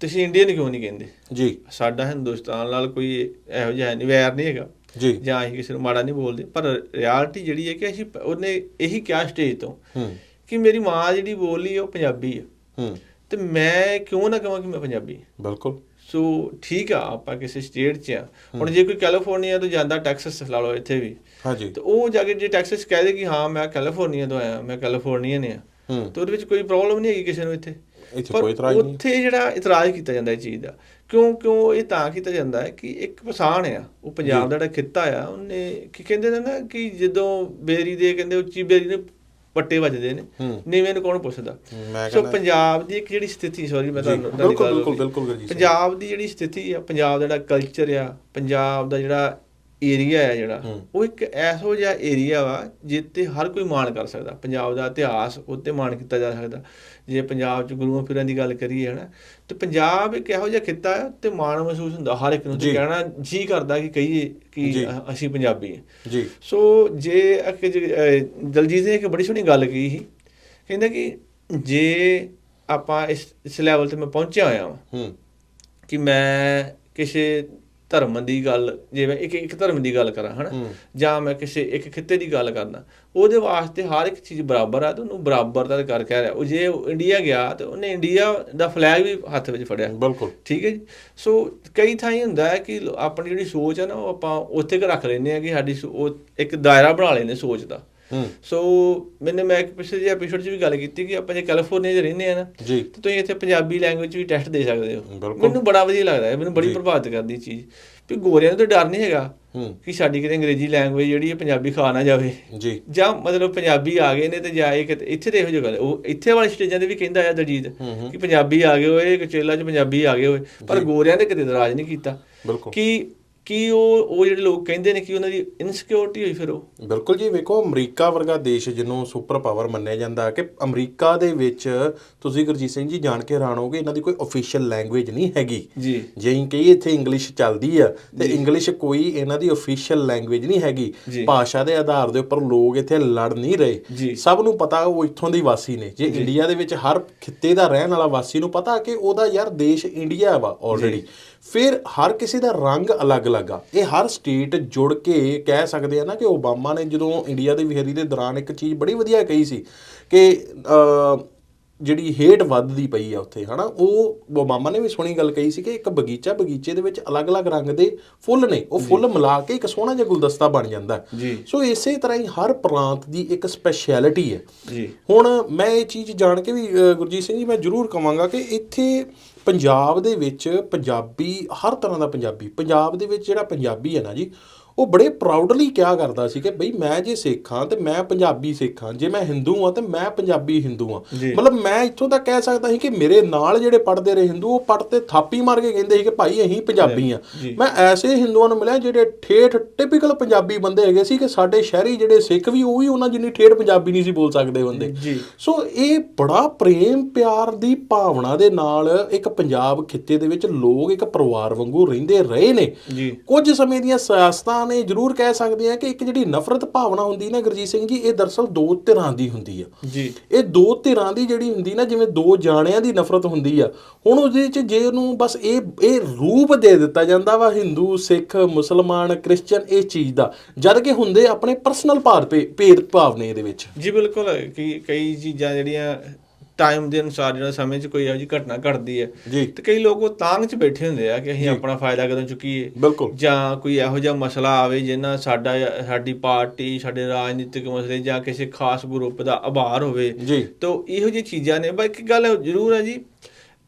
ਤੁਸੀਂ ਇੰਡੀਅਨ ਕਿਉਂ ਨਹੀਂ ਕਹਿੰਦੇ?
ਜੀ।
ਸਾਡਾ ਹਿੰਦੁਸਤਾਨ ਨਾਲ ਕੋਈ ਇਹੋ ਜਿਹਾ ਨਹੀਂ ਵੈਰ ਨਹੀਂ ਹੈਗਾ।
ਜੀ।
ਜਾਂ ਅਸੀਂ ਕਿਸੇ ਨੂੰ ਮਾੜਾ ਨਹੀਂ ਬੋਲਦੇ। ਪਰ ਰਿਐਲਿਟੀ ਜਿਹੜੀ ਹੈ ਕਿ ਅਸੀਂ ਉਹਨੇ ਇਹੀ ਕਿਹਾ ਸਟੇਜ ਤੋਂ
ਹੂੰ।
ਕਿ ਮੇਰੀ ਮਾਂ ਜਿਹੜੀ ਬੋਲੀ ਉਹ ਪੰਜਾਬੀ ਹੈ
ਹੂੰ।
ਤੇ ਮੈਂ ਕਿਉਂ ਨਾ ਕਹਾਂ ਕਿ ਮੈਂ ਪੰਜਾਬੀ
ਬਿਲਕੁਲ।
ਸੋ ਠੀਕ ਆ ਆਪਾਂ ਕਿਸੇ ਸਟੇਟ 'ਚ ਆ। ਹੁਣ ਜੇ ਕੋਈ ਕੈਲੀਫੋਰਨੀਆ ਤੋਂ ਜਾਂਦਾ ਟੈਕਸਸ ਲਾ ਲਓ ਇੱਥੇ ਵੀ।
ਹਾਂਜੀ।
ਤੇ ਉਹ ਜਾ ਕੇ ਜੇ ਟੈਕਸਸ ਕਹਿ ਦੇ ਕਿ ਹਾਂ ਮੈਂ ਕੈਲੀਫੋਰਨੀਆ ਤੋਂ ਆਇਆ ਮੈਂ ਕੈਲੀਫੋਰਨੀਅਨ ਆ।
ਹੂੰ।
ਤੇ ਉਹਦੇ ਵਿੱਚ ਕੋਈ ਪ੍ਰੋਬਲਮ ਨਹੀਂ ਹੈਗੀ ਕਿਸੇ ਨੂੰ ਇੱਥੇ?
ਇੱਥੇ ਕੋਈ ਇਤਰਾਜ਼ ਨਹੀਂ।
ਉੱਥੇ ਜਿਹੜਾ ਇਤਰਾਜ਼ ਕੀਤਾ ਜਾਂਦਾ ਇਹ ਚੀਜ਼ ਦਾ। ਕਿਉਂ ਕਿਉਂ ਇਹ ਤਾਂ ਕੀਤਾ ਜਾਂਦਾ ਹੈ ਕਿ ਇੱਕ ਪਛਾਣ ਆ ਉਹ ਪੰਜਾਬ ਦਾ ਜਿਹੜਾ ਖਿੱਤਾ ਆ ਉਹਨੇ ਕੀ ਕਹਿੰਦੇ ਨੇ ਨਾ ਕਿ ਜਦੋਂ ਬੇਰੀ ਦੇ ਕਹਿੰਦੇ ਉੱਚੀ ਬੇਰੀ ਨੇ ਪੱਟੇ ਵੱਜਦੇ ਨੇ। ਨੀਵੇਂ ਨੂੰ ਕੌਣ ਪੁੱਛਦਾ ਸੋ ਪੰਜਾਬ ਦੀ ਇੱਕ ਜਿਹੜੀ ਸਥਿਤੀ ਸੌਰੀ ਮੈਂ ਤੁਹਾਨੂੰ
ਬਿਲਕੁਲ, ਬਿਲਕੁਲ। ਬਿਲਕੁਲ।
ਪੰਜਾਬ ਦੀ ਜਿਹੜੀ ਸਥਿਤੀ ਆ ਪੰਜਾਬ ਦਾ ਜਿਹੜਾ ਕਲਚਰ ਆ ਪੰਜਾਬ ਦਾ ਜਿਹੜਾ ਏਰੀਆ ਆ ਜਿਹੜਾ ਉਹ ਇੱਕ ਐਸੋ ਜਿਹਾ ਏਰੀਆ ਵਾ ਜਿੱਤੇ ਹਰ ਕੋਈ ਮਾਣ ਕਰ ਸਕਦਾ। ਪੰਜਾਬ ਦਾ ਇਤਿਹਾਸ ਉੱਤੇ ਮਾਣ ਕੀਤਾ ਜਾ ਸਕਦਾ। ਜੇ ਪੰਜਾਬ ਚ ਗੁਰੂਆਂ ਪੀਰਾਂ ਦੀ ਗੱਲ ਕਰੀਏ ਹਨਾ ਤੇ ਪੰਜਾਬ ਇੱਕ ਇਹੋ ਜਿਹਾ ਖਿੱਤਾ ਹੈ ਤੇ ਮਾਣ ਮਹਿਸੂਸ ਹੁੰਦਾ ਹਰ ਇੱਕ ਨੂੰ ਤੇ
ਜੀ।
ਕਹਿਣਾ ਜੀ ਕਰਦਾ ਕਿ ਕਹੀਏ ਕਿ ਅਸੀਂ ਪੰਜਾਬੀ ਹਾਂ
ਜੀ।
ਸੋ ਜੇ ਦਲਜੀਤ ਨੇ ਇੱਕ ਬੜੀ ਸੋਹਣੀ ਗੱਲ ਕਹੀ ਸੀ। ਕਹਿੰਦਾ ਕਿ ਜੇ ਆਪਾਂ ਇਸ ਇਸ ਲੈਵਲ ਤੇ ਮੈਂ ਪਹੁੰਚਿਆ ਹੋਇਆ ਹਾਂ
ਹੂੰ।
ਕਿ ਮੈਂ ਕਿਸੇ ਧਰਮ ਦੀ ਗੱਲ ਜਿਵੇਂ ਇੱਕ ਇੱਕ ਧਰਮ ਦੀ ਗੱਲ ਕਰਾਂ ਹਨਾ? ਜਾਂ ਮੈਂ ਕਿਸੇ ਇੱਕ ਖਿੱਤੇ ਦੀ ਗੱਲ ਕਰਦਾ ਉਹਦੇ ਵਾਸਤੇ ਹਰ ਇੱਕ ਚੀਜ਼ ਬਰਾਬਰ ਆ ਤੇ ਉਹਨੂੰ ਬਰਾਬਰ ਦਾ ਕਰ ਕਹਿ ਰਿਹਾ। ਉਹ ਜੇ ਇੰਡੀਆ ਗਿਆ ਤੇ ਉਹਨੇ ਇੰਡੀਆ ਦਾ ਫਲੈਗ ਵੀ ਹੱਥ ਵਿੱਚ ਫੜਿਆ।
ਬਿਲਕੁਲ।
ਠੀਕ ਹੈ ਜੀ? ਸੋ ਕਈ ਥਾਈਂ ਹੁੰਦਾ ਹੈ ਕਿ ਆਪਣੀ ਜਿਹੜੀ ਸੋਚ ਹੈ ਨਾ ਉਹ ਆਪਾਂ ਉੱਥੇ ਕੁ ਰੱਖ ਲੈਂਦੇ ਆ ਕਿ ਸਾਡੀ ਉਹ ਇੱਕ ਦਾਇਰਾ ਬਣਾ ਲੈਂਦੇ ਸੋਚ ਦਾ।
ਹੂੰ
ਸੋ ਮੈंने ਮੈਂ ਇੱਕ ਪਿਛਲੇ ਜਿਹੇ ਐਪੀਸੋਡ 'ਚ ਵੀ ਗੱਲ ਕੀਤੀ ਕਿ ਆਪਾਂ ਜੇ ਕੈਲੀਫੋਰਨੀਆ 'ਚ ਰਹਿੰਦੇ ਆ ਨਾ ਤੇ ਤੁਸੀਂ ਇੱਥੇ ਪੰਜਾਬੀ ਲੈਂਗੁਏਜ ਵੀ ਟੈਸਟ ਦੇ ਸਕਦੇ ਹੋ। ਮੈਨੂੰ ਬੜਾ ਵਧੀਆ ਲੱਗਦਾ ਹੈ ਮੈਨੂੰ ਬੜੀ ਪ੍ਰਭਾਵਿਤ ਕਰਦੀ ਚੀਜ਼। ਵੀ ਗੋਰਿਆਂ ਨੂੰ ਤਾਂ ਡਰ ਨਹੀਂ ਹੈਗਾ ਕਿ ਸਾਡੀ ਕਿਤੇ ਅੰਗਰੇਜ਼ੀ ਲੈਂਗੁਏਜ ਜਿਹੜੀ ਹੈ ਪੰਜਾਬੀ ਖਾ ਨਾ ਜਾਵੇ।
ਜੀ।
ਜਾਂ ਮਤਲਬ ਪੰਜਾਬੀ ਆ ਗਏ ਨੇ ਤੇ ਜਾਏ ਕਿਤੇ ਇੱਥੇ ਤੇ ਇਹੋ ਜਿਹੀ ਗੱਲ ਉਹ ਇੱਥੇ ਵਾਲੇ ਸਟੇਜਾਂ ਤੇ ਵੀ ਕਹਿੰਦਾ ਆ ਦਲਜੀਤ ਕਿ ਪੰਜਾਬੀ ਆ ਗਏ ਹੋਏ ਕਚੇਲਾ 'ਚ ਪੰਜਾਬੀ ਆ ਗਏ ਹੋਏ। ਪਰ ਗੋਰਿਆਂ ਨੇ ਕਿਤੇ ਇਤਰਾਜ਼ ਨਹੀਂ ਕੀਤਾ ਕਿ ਕੀ ਉਹ ਉਹ ਜਿਹੜੇ ਲੋਕ ਕਹਿੰਦੇ ਨੇ ਕਿ ਉਹਨਾਂ ਦੀ ਇਨਸਿਕਿਉਰਿਟੀ ਹੋਈ ਫਿਰ ਉਹ?
ਬਿਲਕੁਲ ਜੀ ਵੇਖੋ ਅਮਰੀਕਾ ਵਰਗਾ ਦੇਸ਼ ਜਿਹਨੂੰ ਸੁਪਰ ਪਾਵਰ ਮੰਨਿਆ ਜਾਂਦਾ ਕਿ ਅਮਰੀਕਾ ਦੇ ਵਿੱਚ ਤੁਸੀਂ ਗੁਰਜੀਤ ਸਿੰਘ ਜੀ ਜਾਣ ਕੇ ਹੈਰਾਨ ਹੋਗੇ ਇਹਨਾਂ ਦੀ ਕੋਈ ਅਫੀਸ਼ੀਅਲ ਲੈਂਗੁਏਜ ਨਹੀਂ ਹੈਗੀ।
ਜੀ।
ਜੇ ਅਸੀਂ ਕਹੀਏ ਇੱਥੇ ਇੰਗਲਿਸ਼ ਚੱਲਦੀ ਆ ਤੇ ਇੰਗਲਿਸ਼ ਕੋਈ ਇਹਨਾਂ ਦੀ ਅਫੀਸ਼ੀਅਲ ਲੈਂਗੁਏਜ ਨਹੀਂ ਹੈਗੀ। ਭਾਸ਼ਾ ਦੇ ਆਧਾਰ ਦੇ ਉੱਪਰ ਲੋਕ ਇੱਥੇ ਲੜ ਨਹੀਂ। ਰਹੇ। ਸਭ ਨੂੰ ਪਤਾ ਉਹ ਇੱਥੋਂ ਦੀ ਵਾਸੀ ਨੇ। ਜੇ ਇੰਡੀਆ ਦੇ ਵਿੱਚ ਹਰ ਖਿੱਤੇ ਦਾ ਰਹਿਣ ਵਾਲਾ ਵਾਸੀ ਨੂੰ ਪਤਾ ਕਿ ਉਹਦਾ ਯਾਰ ਦੇਸ਼ ਇੰਡੀਆ ਵਾ ਆਲਰੇਡੀ ਫਿਰ ਹਰ ਕਿਸੇ ਦਾ ਰੰਗ ਅਲੱਗ-ਅਲੱਗ ਆ ਇਹ ਹਰ ਸਟੇਟ ਜੁੜ ਕੇ ਕਹਿ ਸਕਦੇ ਆ ਨਾ ਕਿ ਓਬਾਮਾ ਨੇ ਜਦੋਂ ਇੰਡੀਆ ਦੀ ਵਿਹਰੀ ਦੇ ਦੌਰਾਨ ਇੱਕ ਚੀਜ਼ ਬੜੀ ਵਧੀਆ ਕਹੀ ਸੀ ਕਿ ਜਿਹੜੀ ਹੇਟ ਵੱਧਦੀ ਪਈ ਆ ਉੱਥੇ ਹਨਾ ਉਹ ਓਬਾਮਾ ਨੇ ਵੀ ਸੋਹਣੀ ਗੱਲ ਕਹੀ ਸੀ ਕਿ ਇੱਕ ਬਗੀਚਾ ਬਗੀਚੇ ਦੇ ਵਿੱਚ ਅਲੱਗ-ਅਲੱਗ ਰੰਗ ਦੇ ਫੁੱਲ ਨੇ ਉਹ ਫੁੱਲ ਮਿਲਾ ਕੇ ਇੱਕ ਸੋਹਣਾ ਜਿਹਾ ਗੁਲਦਸਤਾ ਬਣ ਜਾਂਦਾ। ਸੋ ਇਸੇ ਤਰ੍ਹਾਂ ਹੀ ਹਰ ਪ੍ਰਾਂਤ ਦੀ ਇੱਕ ਸਪੈਸ਼ਲਿਟੀ ਹੈ।
ਜੀ।
ਹੁਣ ਮੈਂ ਇਹ ਚੀਜ਼ ਜਾਣ ਕੇ ਵੀ ਗੁਰਜੀਤ ਸਿੰਘ ਜੀ ਮੈਂ ਜ਼ਰੂਰ ਕਵਾਂਗਾ ਕਿ ਇੱਥੇ ਪੰਜਾਬ ਦੇ ਵਿੱਚ ਪੰਜਾਬੀ, ਹਰ ਤਰ੍ਹਾਂ ਦਾ ਪੰਜਾਬੀ, ਪੰਜਾਬ ਦੇ ਵਿੱਚ ਜਿਹੜਾ ਪੰਜਾਬੀ ਹੈ ਨਾ ਜੀ ਉਹ ਬੜੇ ਪ੍ਰਾਊਡਲੀ ਕਿਹਾ ਕਰਦਾ ਸੀ ਕਿ ਬਈ ਮੈਂ ਜੇ ਸਿੱਖ ਤੇ ਮੈਂ ਪੰਜਾਬੀ ਸਿੱਖ ਜੇ ਮੈਂ ਹਿੰਦੂ ਹਾਂ ਤੇ ਮੈਂ ਪੰਜਾਬੀ ਹਿੰਦੂ ਹਾਂ
ਜੀ।
ਮਤਲਬ ਮੈਂ ਇੱਥੋਂ ਤੱਕ ਕਹਿ ਸਕਦਾ ਸੀ ਕਿ ਮੇਰੇ ਨਾਲ ਜਿਹੜੇ ਪੜਦੇ ਰਹੇ ਹਿੰਦੂ ਉਹ ਪੜ ਤੇ ਥਾਪੀ ਮਾਰ ਕੇ ਕਹਿੰਦੇ ਸੀ ਕਿ ਭਾਈ ਅਸੀਂ ਪੰਜਾਬੀ ਆ। ਮੈਂ ਐਸੇ ਹਿੰਦੂਆਂ ਨੂੰ ਮਿਲਿਆ ਜਿਹੜੇ ਠੇਠ ਟਿਪੀਕਲ ਪੰਜਾਬੀ ਬੰਦੇ ਹੈਗੇ ਸੀ ਕਿ ਸਾਡੇ ਸ਼ਹਿਰੀ ਜਿਹੜੇ ਸਿੱਖ ਵੀ ਉਹ ਵੀ ਉਹਨਾਂ ਜਿੰਨੀ ਠੇਠ ਪੰਜਾਬੀ ਨਹੀਂ ਸੀ ਬੋਲ ਸਕਦੇ
ਜੀ।
ਸੋ ਇਹ ਬੜਾ ਪ੍ਰੇਮ ਪਿਆਰ ਦੀ ਭਾਵਨਾ ਦੇ ਨਾਲ ਇੱਕ ਪੰਜਾਬ ਖਿੱਤੇ ਦੇ ਵਿੱਚ ਲੋਕ ਇੱਕ ਪਰਿਵਾਰ ਵਾਂਗੂ ਰਹਿੰਦੇ ਰਹੇ ਨੇ। ਕੁਝ ਸਮੇਂ ਦੀਆਂ ਸਿਆਸਤਾਂ ਨੇ ਜ਼ਰੂਰ ਕਹਿ ਸਕਦੇ ਆ ਕਿ ਇੱਕ ਜਿਹੜੀ ਨਫ਼ਰਤ ਭਾਵਨਾ ਹੁੰਦੀ ਨਾ ਗੁਰਜੀਤ ਸਿੰਘ ਜੀ ਇਹ ਦਰਸਲ ਦੋ ਧਿਰਾਂ ਦੀ ਹੁੰਦੀ ਆ।
ਜੀ।
ਇਹ ਦੋ ਧਿਰਾਂ ਦੀ ਜਿਹੜੀ ਹੁੰਦੀ ਨਾ ਜਿਵੇਂ ਦੋ ਜਾਣਿਆਂ ਦੀ ਨਫ਼ਰਤ ਹੁੰਦੀ ਆ। ਹੁਣ ਉਹਦੇ ਵਿੱਚ ਜੇ ਉਹਨੂੰ ਬਸ ਇਹ ਇਹ ਰੂਪ ਦੇ ਦਿੱਤਾ ਜਾਂਦਾ ਵਾ ਹਿੰਦੂ ਸਿੱਖ ਮੁਸਲਮਾਨ ਕ੍ਰਿਸਚੀਅਨ ਇਹ ਚੀਜ਼ ਦਾ ਜਦ ਕਿ ਹੁੰਦੇ ਆਪਣੇ ਪਰਸਨਲ ਭਾਰ ਭੇਦ ਭਾਵ ਨੇ ਇਹਦੇ ਵਿੱਚ।
ਜੀ ਬਿਲਕੁਲ ਕਿ ਕਈ ਚੀਜ਼ਾਂ ਜਿਹੜੀਆਂ ਟਾਈਮ ਦੇ ਅਨੁਸਾਰ ਜਿਹੜਾ ਸਮੇਂ 'ਚ ਕੋਈ ਇਹੋ ਜਿਹੀ ਘਟਨਾ ਘਟਦੀ ਹੈ। ਤੇ ਕਈ ਲੋਕ ਉਹ ਤਾਂਗ 'ਚ ਬੈਠੇ ਹੁੰਦੇ ਆ ਕਿ ਅਸੀਂ ਆਪਣਾ ਫਾਇਦਾ ਕਦੋਂ ਚੁੱਕੀਏ। ਜਾਂ ਕੋਈ ਇਹੋ ਜਿਹਾ ਮਸਲਾ ਆਵੇ ਜਿਹਨਾਂ ਸਾਡਾ ਸਾਡੀ ਪਾਰਟੀ ਸਾਡੇ ਰਾਜਨੀਤਿਕ ਮਸਲੇ ਜਾਂ ਕਿਸੇ ਖਾਸ ਗਰੁੱਪ ਦਾ ਆਭਾਰ ਹੋਵੇ
ਜੀ।
ਤੋ ਇਹੋ ਜਿਹੀ ਚੀਜ਼ਾਂ ਨੇ ਬਾਕੀ ਗੱਲ ਜ਼ਰੂਰ ਹੈ ਜੀ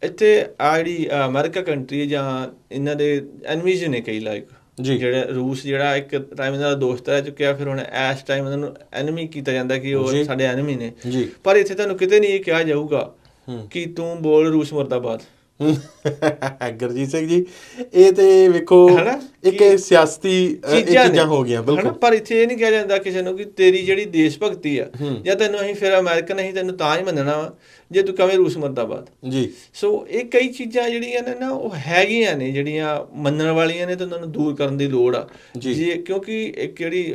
ਇੱਥੇ ਆ ਜਿਹੜੀ ਅ, ਅਮਰੀਕਾ ਕੰਟਰੀ ਜਾਂ ਇਹਨਾਂ ਦੇ ਐਨਮੀਜ਼ ਨੇ ਕਈ ਲਾਈਕ। ਜਿਹੜੇ ਰੂਸ ਜਿਹੜਾ ਇੱਕ ਟਾਈਮ ਦਾ ਦੋਸਤ ਰਹਿ ਚੁੱਕਿਆ ਫਿਰ ਹੁਣ ਇਸ ਟਾਈਮ ਉਹਨਾਂ ਨੂੰ ਐਨਮੀ ਕੀਤਾ ਜਾਂਦਾ ਕਿ ਉਹ। ਸਾਡੇ ਐਨਮੀ ਨੇ। ਪਰ ਇੱਥੇ ਤੁਹਾਨੂੰ ਕਿਤੇ ਨਹੀਂ ਇਹ ਕਿਹਾ ਜਾਊਗਾ ਕਿ ਤੂੰ ਬੋਲ ਰੂਸ ਮਰਦਾਬਾਦ
ਗੁਰਜੀਤ ਸਿੰਘ ਜੀ ਇਹ ਤੇ ਵੇਖੋ? ਇੱਕ ਸਿਆਸਤੀ। ਚੀਜ਼ਾਂ ਹੋ ਗਈਆਂ? ਬਿਲਕੁਲ
ਪਰ ਇੱਥੇ ਇਹ ਨਹੀਂ ਕਿਹਾ ਜਾਂਦਾ ਕਿਸੇ ਨੂੰ ਕਿ ਤੇਰੀ ਜਿਹੜੀ ਦੇਸ਼ ਭਗਤੀ ਆ ਜਾਂ ਤੈਨੂੰ ਅਸੀਂ ਫਿਰ ਅਮਰੀਕਨ ਅਸੀਂ ਤੈਨੂੰ ਤਾਂ ਹੀ ਮੰਨਣਾ ਵਾ ਜੇ ਤੂੰ ਕਵੇਂ ਰੂਸ ਮਰਦਾਬਾਦ।
ਜੀ।
ਸੋ ਇਹ ਕਈ ਚੀਜ਼ਾਂ ਜਿਹੜੀਆਂ ਨੇ ਨਾ ਉਹ ਹੈਗੀਆਂ ਨੇ ਜਿਹੜੀਆਂ ਮੰਨਣ ਵਾਲੀਆਂ ਨੇ ਤੇ ਉਹਨਾਂ ਨੂੰ ਦੂਰ ਕਰਨ ਦੀ ਲੋੜ ਆ।
ਜੀ।
ਕਿਉਂਕਿ ਇੱਕ ਜਿਹੜੀ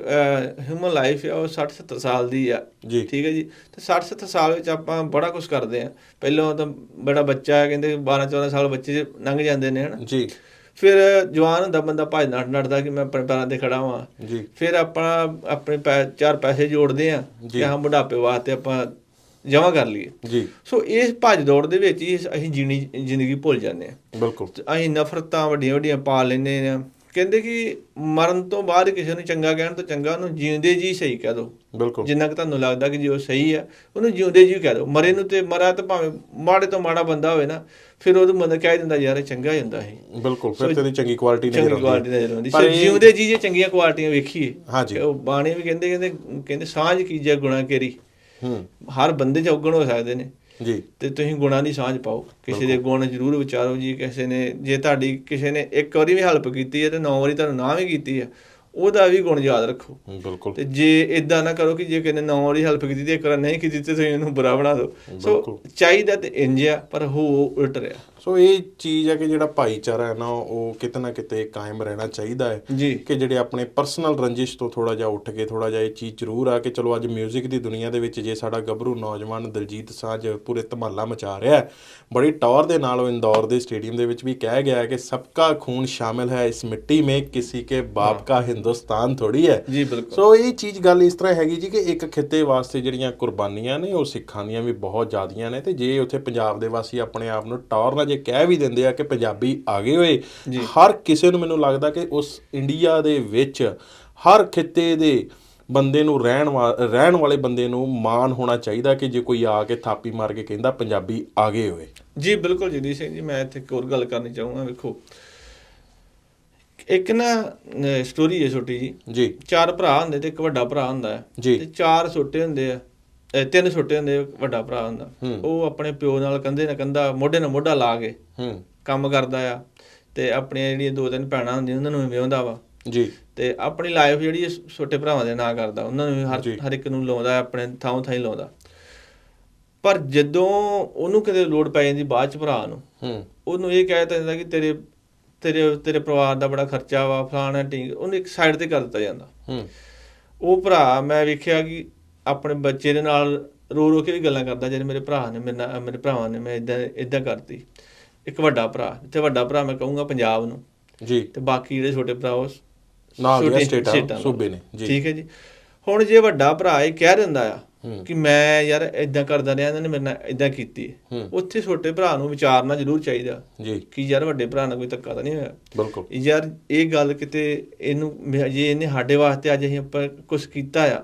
ਹਿਊਮਨ ਲਾਈਫ ਆ ਉਹ 60 70 ਸਾਲ ਦੀ ਆ। ਠੀਕ ਹੈ ਜੀ? ਤੇ 60 70 ਸਾਲ ਵਿੱਚ ਆਪਾਂ ਬੜਾ ਕੁਝ ਕਰਦੇ ਆ। ਪਹਿਲਾਂ ਤਾਂ ਬੜਾ ਬੱਚਾ ਹੈ ਕਹਿੰਦੇ 12 14 ਸਾਲ ਬੱਚੇ ਲੰਘ ਜਾਂਦੇ ਨੇ ਹਨਾ?
ਜੀ।
ਫਿਰ ਜਵਾਨ ਹੁੰਦਾ ਬੰਦਾ ਭੱਜ ਨੱਠ ਨੱਠਦਾ ਕਿ ਮੈਂ ਆਪਣੇ ਪੈਰਾਂ ਤੇ ਖੜਾ ਵਾਂ।
ਜੀ।
ਫਿਰ ਆਪਣਾ ਆਪਣੇ ਚਾਰ ਪੈਸੇ ਜੋੜਦੇ ਆ। ਕਿ ਹਾਂ ਬੁਢਾਪੇ ਵਾਸਤੇ ਆਪਾਂ ਜਮਾ ਕਰ ਲਈਏ।
ਜੀ।
ਸੋ ਇਸ ਭੱਜ ਦੌੜ ਦੇ ਵਿੱਚ ਹੀ ਅਸੀਂ ਜੀਣੀ ਜ਼ਿੰਦਗੀ ਭੁੱਲ ਜਾਂਦੇ ਆ
ਬਿਲਕੁਲ।
ਅਸੀਂ ਨਫ਼ਰਤਾਂ ਵੱਡੀਆਂ ਵੱਡੀਆਂ ਪਾ ਲੈਂਦੇ ਆ ਕਹਿੰਦੇ ਕਿ ਮਰਨ ਤੋਂ ਬਾਅਦ ਕਿਸੇ ਨੂੰ ਚੰਗਾ ਕਹਿਣ ਤੋਂ ਚੰਗਾ ਉਹਨੂੰ ਜਿਉਂਦੇ ਜੀ ਸਹੀ ਕਹਿ ਦਿਓ
ਬਿਲਕੁਲ।
ਜਿੰਨਾ ਕਿ ਤੁਹਾਨੂੰ ਲੱਗਦਾ ਕਿ ਜੇ ਉਹ ਸਹੀ ਆ ਉਹਨੂੰ ਜਿਉਂਦੇ ਜੀ ਕਹਿ ਦਿਓ ਮਰੇ ਨੂੰ ਤੇ ਮਰਾ ਤਾਂ ਭਾਵੇਂ ਮਾੜੇ ਤੋਂ ਮਾੜਾ ਬੰਦਾ ਹੋਵੇ ਨਾ ਫਿਰ ਉਹਨੂੰ ਬੰਦਾ ਕਹਿ ਦਿੰਦਾ ਯਾਰ ਇਹ ਚੰਗਾ ਹੀ ਹੁੰਦਾ ਸੀ।
ਬਿਲਕੁਲ ਫਿਰ ਤੇਰੀ ਚੰਗੀ ਕੁਆਲਿਟੀ ਨਜ਼ਰ
ਚੰਗੀ
ਆਉਂਦੀ
ਕੁਆਲਿਟੀ
ਹੈ।
ਨਜ਼ਰ ਆਉਂਦੀ
ਪਰ
ਜਿਉਂਦੇ ਜੀ ਜੇ ਚੰਗੀਆਂ ਕੁਆਲਿਟੀਆਂ ਵੇਖੀਏ।
ਹਾਂਜੀ।
ਉਹ ਬਾਣੀ ਵੀ ਕਹਿੰਦੇ ਕਹਿੰਦੇ ਕਹਿੰਦੇ ਸਾਂਝ ਕੀਜੇ ਗੁਣਾ ਕੇਰੀ।
ਹੂੰ
ਹਰ ਬੰਦੇ ਚ ਔਗਣ ਹੋ ਸਕਦੇ ਨੇ।
ਜੀ।
ਤੇ ਤੁਸੀਂ ਗੁਣਾਂ ਦੀ ਸਾਂਝ ਪਾਓ। ਕਿਸੇ ਦੇ ਗੁਣ ਜ਼ਰੂਰ ਵਿਚਾਰੋ ਜੀ ਕਿਸੇ ਨੇ ਜੇ ਤੁਹਾਡੀ ਕਿਸੇ ਨੇ ਇੱਕ ਵਾਰੀ ਵੀ ਹੈਲਪ ਕੀਤੀ ਹੈ ਤੇ ਨੌ ਵਾਰੀ ਤੁਹਾਨੂੰ ਨਾ ਵੀ ਕੀਤੀ ਹੈ ਉਹਦਾ ਵੀ ਗੁਣ ਯਾਦ ਰੱਖੋ।
ਬਿਲਕੁਲ।
ਤੇ ਜੇ ਇਦਾਂ ਨਾ ਕਰੋ ਕਿ ਜੇ ਕਿਸੇ ਨੇ ਨੌ ਵਾਲੀ ਹੈਲਪ ਕੀਤੀ ਤੇ ਇੱਕ ਵਾਰ ਨਹੀਂ ਕੀਤੀ ਤੇ ਤੁਸੀਂ ਇਹਨੂੰ ਬੁਰਾ ਬਣਾ ਦਿਓ। ਸੋ। ਚਾਹੀਦਾ ਤੇ ਇੰਜ ਆ ਪਰ ਹੋ ਉਲਟ ਰਿਹਾ।
ਸੋ ਇਹ ਚੀਜ਼ ਹੈ ਕਿ ਜਿਹੜਾ ਭਾਈਚਾਰਾ ਹੈ ਨਾ ਉਹ ਕਿਤੇ ਨਾ ਕਿਤੇ ਕਾਇਮ ਰਹਿਣਾ ਚਾਹੀਦਾ ਹੈ। ਕਿ ਜਿਹੜੇ ਆਪਣੇ ਪਰਸਨਲ ਰੰਜਿਸ਼ ਤੋਂ ਥੋੜਾ ਜਿਹਾ ਉੱਠ ਕੇ ਥੋੜਾ ਜਿਹਾ ਇਹ ਚੀਜ਼ ਜ਼ਰੂਰ ਆ ਕਿ ਚਲੋ ਅੱਜ 뮤직 ਦੀ ਦੁਨੀਆ ਦੇ ਵਿੱਚ ਜੇ ਸਾਡਾ ਗੱਭਰੂ ਨੌਜਵਾਨ ਦਲਜੀਤ ਸਾਂਝ ਪੂਰੇ ਧਮਾਲਾ ਮਚਾ ਰਿਹਾ ਹੈ ਬੜੀ ਟੌਰ ਦੇ ਨਾਲ ਉਹ ਇੰਦੌਰ ਦੇ ਸਟੇਡੀਅਮ ਦੇ ਵਿੱਚ ਵੀ ਕਹਿ ਗਿਆ ਹੈ ਕਿ ਸਬਕਾ ਖੂਨ ਸ਼ਾਮਿਲ ਹੈ ਇਸ ਮਿੱਟੀ ਮੇਂ ਕਿਸੇ ਕੇ ਬਾਪ ਕਾ ਹਿੰਦੁਸਤਾਨ ਥੋੜੀ ਹੈ
ਜੀ, ਬਿਲਕੁਲ।
ਸੋ ਇਹ ਚੀਜ਼ ਗੱਲ ਇਸ ਤਰ੍ਹਾਂ ਹੈਗੀ ਜੀ ਕਿ ਇੱਕ ਖਿੱਤੇ ਵਾਸਤੇ ਜਿਹੜੀਆਂ ਕੁਰਬਾਨੀਆਂ ਨੇ ਉਹ ਸਿੱਖਾਂ ਦੀਆਂ ਵੀ ਬਹੁਤ ਜ਼ਿਆਦੀਆਂ ਨੇ ਤੇ ਜੇ ਉੱਥੇ ਪੰਜਾਬ ਦੇ ਵਾਸੀ ਆਪਣੇ ਆਪ ਨੂੰ ਟੌਰ ਨਾਲ ਜੇ ਕਹਿ ਵੀ ਦਿੰਦੇ ਆ ਕਿ ਪੰਜਾਬੀ ਆ ਗਏ ਹੋਏ ਹਰ ਕਿਸੇ ਨੂੰ ਮੈਨੂੰ ਲੱਗਦਾ ਕਿ ਉਸ ਇੰਡੀਆ ਦੇ ਵਿੱਚ ਹਰ ਖਿੱਤੇ ਦੇ ਬੰਦੇ ਨੂੰ ਰਹਿਣ ਰਹਿਣ ਵਾਲੇ ਬੰਦੇ ਨੂੰ ਮਾਣ ਹੋਣਾ ਚਾਹੀਦਾ ਕਿ ਜੇ ਕੋਈ ਆ ਕੇ ਥਾਪੀ ਮਾਰ ਕੇ ਕਹਿੰਦਾ ਪੰਜਾਬੀ ਆ ਗਏ ਹੋਏ।
ਜੀ ਬਿਲਕੁਲ ਜਗਦੀਸ਼ ਸਿੰਘ ਜੀ ਮੈਂ ਇੱਥੇ ਇੱਕ ਹੋਰ ਗੱਲ ਕਰਨੀ ਚਾਹੂੰਗਾ ਵੇਖੋ। ਇੱਕ ਨਾ ਸਟੋਰੀ ਹੈ ਛੋਟੀ ਜੀ।
ਜੀ।
ਚਾਰ ਭਰਾ ਹੁੰਦੇ ਤੇ ਇੱਕ ਵੱਡਾ ਭਰਾ ਹੁੰਦਾ। ਹੈ। ਤੇ ਚਾਰ ਛੋਟੇ ਹੁੰਦੇ ਆ। ਤਿੰਨ ਛੋਟੇ ਹੁੰਦੇ ਵੱਡਾ ਭਰਾ ਹੁੰਦਾ।
ਹੂੰ।
ਉਹ ਆਪਣੇ ਪਿਓ ਨਾਲ ਕੰਧੇ ਨਾਲ ਕੰਧਾ ਮੋਢੇ ਨਾਲ ਮੋਢਾ ਲਾ ਕੇ
ਹੂੰ।
ਕੰਮ ਕਰਦਾ ਆ ਤੇ ਆਪਣੀਆਂ ਜਿਹੜੀਆਂ ਦੋ ਤਿੰਨ ਭੈਣਾਂ ਹੁੰਦੀਆਂ ਉਹਨਾਂ ਨੂੰ ਵੀ ਵਿਆਹੁੰਦਾ ਵਾ।
ਜੀ।
ਤੇ ਆਪਣੀ ਲਾਈਫ ਜਿਹੜੀ ਹੈ ਛੋਟੇ ਭਰਾਵਾਂ ਦੇ ਨਾਂ ਕਰਦਾ ਉਹਨਾਂ ਨੂੰ ਵੀ ਹਰ। ਹਰ ਇੱਕ ਨੂੰ ਲਾਉਂਦਾ ਆਪਣੇ ਥਾਂ ਥਾਂ ਲਾਉਂਦਾ। ਪਰ ਜਦੋਂ ਉਹਨੂੰ ਕਿਤੇ ਲੋੜ ਪੈ ਜਾਂਦੀ ਬਾਅਦ ਚ ਭਰਾ ਨੂੰ
ਹੂੰ।
ਉਹਨੂੰ ਇਹ ਕਹਿ ਦਿੱਤਾ ਜਾਂਦਾ ਕਿ ਤੇਰੇ ਤੇਰੇ ਤੇਰੇ ਪਰਿਵਾਰ ਦਾ ਬੜਾ ਖਰਚਾ ਵਾ ਫਲਾਣਾ ਟਿੰਗ ਉਹਨੂੰ ਇੱਕ ਸਾਈਡ ਤੇ ਕਰ ਦਿੱਤਾ ਜਾਂਦਾ।
ਹੂੰ।
ਉਹ ਭਰਾ ਮੈਂ ਵੇਖਿਆ ਕਿ ਆਪਣੇ ਬੱਚੇ ਦੇ ਨਾਲ ਰੋ ਰੋ ਕੇ ਵੀ ਗੱਲਾਂ ਕਰਦਾ ਜਿਹੜੇ ਮੇਰੇ ਭਰਾ ਨੇ ਮੇਰੇ ਨਾਲ ਮੇਰੇ ਭਰਾਵਾਂ ਨੇ ਮੈਂ ਇਦਾਂ ਇਦਾਂ ਕਰਤੀ। ਇੱਕ ਵੱਡਾ ਭਰਾ ਤੇ ਵੱਡਾ ਭਰਾ ਮੈਂ ਕਹੂੰਗਾ ਪੰਜਾਬ ਨੂੰ।
ਜੀ।
ਤੇ ਬਾਕੀ ਜਿਹੜੇ ਛੋਟੇ ਭਰਾ ਉਹ
ਨਾਲ
ਛੋਟੇ-
ਸਟੇਟਾਂ, ਸੂਬੇ ਨੇ, ਜੀ।
ਠੀਕ ਹੈ ਜੀ। ਹੁਣ ਜੇ ਵੱਡਾ ਭਰਾ ਇਹ ਕਹਿ ਦਿੰਦਾ ਆ। ਕਿ ਮੈਂ ਯਾਰ ਇਦਾਂ ਕਰਦਾ ਰਿਹਾ ਇਹਨਾਂ ਨੇ ਮੇਰੇ ਨਾਲ ਇਦਾਂ ਕੀਤੀ। ਉੱਥੇ ਛੋਟੇ ਭਰਾ ਨੂੰ ਵਿਚਾਰਨਾ ਜ਼ਰੂਰ ਚਾਹੀਦਾ।
ਜੀ।
ਕਿ ਯਾਰ ਵੱਡੇ ਭਰਾ ਨਾਲ ਕੋਈ ਧੱਕਾ ਤਾਂ ਨਹੀਂ ਹੋਇਆ।
ਬਿਲਕੁਲ।
ਯਾਰ ਇਹ ਗੱਲ ਕਿਤੇ ਇਹਨੂੰ ਜੇ ਇਹਨੇ ਸਾਡੇ ਵਾਸਤੇ ਅੱਜ ਅਸੀਂ ਆਪਾਂ ਕੁਝ ਕੀਤਾ ਆ।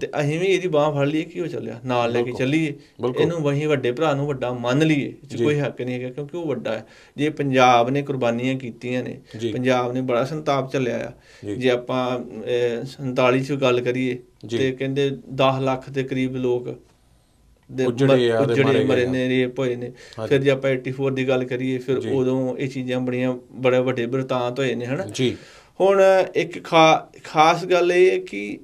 ਤੇ ਅਸੀਂ ਵੀ ਇਹਦੀ ਬਾਹ ਫੜ ਲਈਏ ਕੀ ਹੋ ਚੱਲਿਆ ਨਾਲ ਲੈ ਕੇ। ਚੱਲੀਏ। ਇਹਨੂੰ ਵਹੀਂ ਵੱਡੇ ਭਰਾ ਨੂੰ ਵੱਡਾ ਮੰਨ ਲਈਏ 'ਚ। ਕੋਈ ਹੱਕ ਨਹੀਂ ਹੈਗਾ ਕਿਉਂਕਿ ਉਹ ਵੱਡਾ ਹੈ ਜੇ ਪੰਜਾਬ ਨੇ ਕੁਰਬਾਨੀਆਂ ਕੀਤੀਆਂ ਨੇ। ਪੰਜਾਬ ਨੇ ਬੜਾ ਸੰਤਾਪ ਚੱਲਿਆ ਆ
ਜੀ।
ਆਪਾਂ ਅਹ, 47 ਚ ਗੱਲ ਕਰੀਏ। ਤੇ ਕਹਿੰਦੇ 10 ਲੱਖ ਦੇ ਕਰੀਬ ਲੋਕ ਦੇ
ਮਾਰੇ।
ਨੇ ਰੇਪ ਹੋਏ ਨੇ। ਫਿਰ ਜੇ ਆਪਾਂ 84 ਦੀ ਗੱਲ ਕਰੀਏ ਫਿਰ। ਉਦੋਂ ਇਹ ਚੀਜ਼ਾਂ ਬੜੀਆਂ ਬੜੇ ਵੱਡੇ ਬਰਤਾਂਤ ਹੋਏ ਨੇ ਹਨਾ
ਜੀ
ਹੁਣ ਇੱਕ ਖਾਸ ਗੱਲ ਇਹ ਹੈ ਕਿ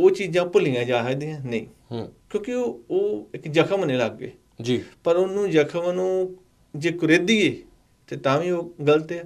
ਉਹ ਚੀਜ਼ਾਂ ਭੁੱਲੀਆਂ ਜਾ ਸਕਦੀਆਂ ਨਹੀਂ।
ਹੂੰ।
ਕਿਉਂਕਿ ਉਹ ਉਹ ਇੱਕ ਜ਼ਖਮ ਨੇ ਲੱਗ ਗਏ।
ਜੀ।
ਪਰ ਉਹਨੂੰ ਜ਼ਖਮ ਨੂੰ ਜੇ ਕੁਰੇਦੀਏ ਤੇ ਤਾਂ ਵੀ ਉਹ ਗਲਤ ਹੈ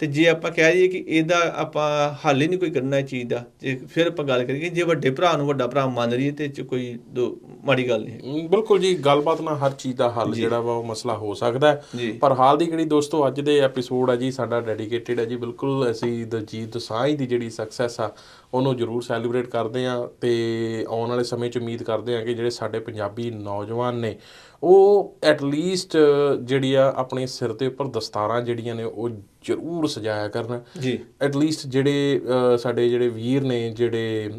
ਤੇ ਜੇ ਆਪਾਂ ਕਹਿ ਦਈਏ ਕਿ ਇਹਦਾ ਆਪਾਂ ਹੱਲ ਹੀ ਨਹੀਂ ਕੋਈ ਕਰਨਾ ਇਹ ਚੀਜ਼ ਦਾ ਜੇ ਫਿਰ ਆਪਾਂ ਗੱਲ ਕਰੀਏ ਜੇ ਵੱਡੇ ਭਰਾ ਨੂੰ ਵੱਡਾ ਭਰਾ ਮੰਨ ਲਈਏ ਤੇ 'ਚ ਕੋਈ ਦੋ ਮਾੜੀ ਗੱਲ ਨਹੀਂ
ਬਿਲਕੁਲ ਜੀ ਗੱਲਬਾਤ ਨਾਲ ਹਰ ਚੀਜ਼ ਦਾ ਹੱਲ ਜਿਹੜਾ ਵਾ ਉਹ ਮਸਲਾ ਹੋ ਸਕਦਾ ਪਰ ਹਾਲ ਦੀ ਘੜੀ ਦੋਸਤੋ ਅੱਜ ਦੇ ਐਪੀਸੋਡ ਹੈ ਜੀ ਸਾਡਾ ਡੈਡੀਕੇਟਿਡ ਹੈ ਜੀ ਬਿਲਕੁਲ ਅਸੀਂ ਦਲਜੀਤ ਦੋਸਾਂਝ ਦੀ ਜਿਹੜੀ ਸਕਸੈਸ ਆ ਉਹਨੂੰ ਜ਼ਰੂਰ ਸੈਲੀਬ੍ਰੇਟ ਕਰਦੇ ਆ ਤੇ ਆਉਣ ਵਾਲੇ ਸਮੇਂ 'ਚ ਉਮੀਦ ਕਰਦੇ ਆ ਕਿ ਜਿਹੜੇ ਸਾਡੇ ਪੰਜਾਬੀ ਨੌਜਵਾਨ ਨੇ ਉਹ ਐਟ ਲੀਸਟ ਜਿਹੜੀ ਆ ਆਪਣੇ ਸਿਰ ਦੇ ਉੱਪਰ ਦਸਤਾਰਾਂ ਜਿਹੜੀਆਂ ਨੇ ਉਹ ਜ਼ਰੂਰ ਸਜਾਇਆ ਕਰਨ।
ਜੀ।
ਐਟ ਲੀਸਟ ਜਿਹੜੇ ਸਾਡੇ ਜਿਹੜੇ ਵੀਰ ਨੇ ਜਿਹੜੇ-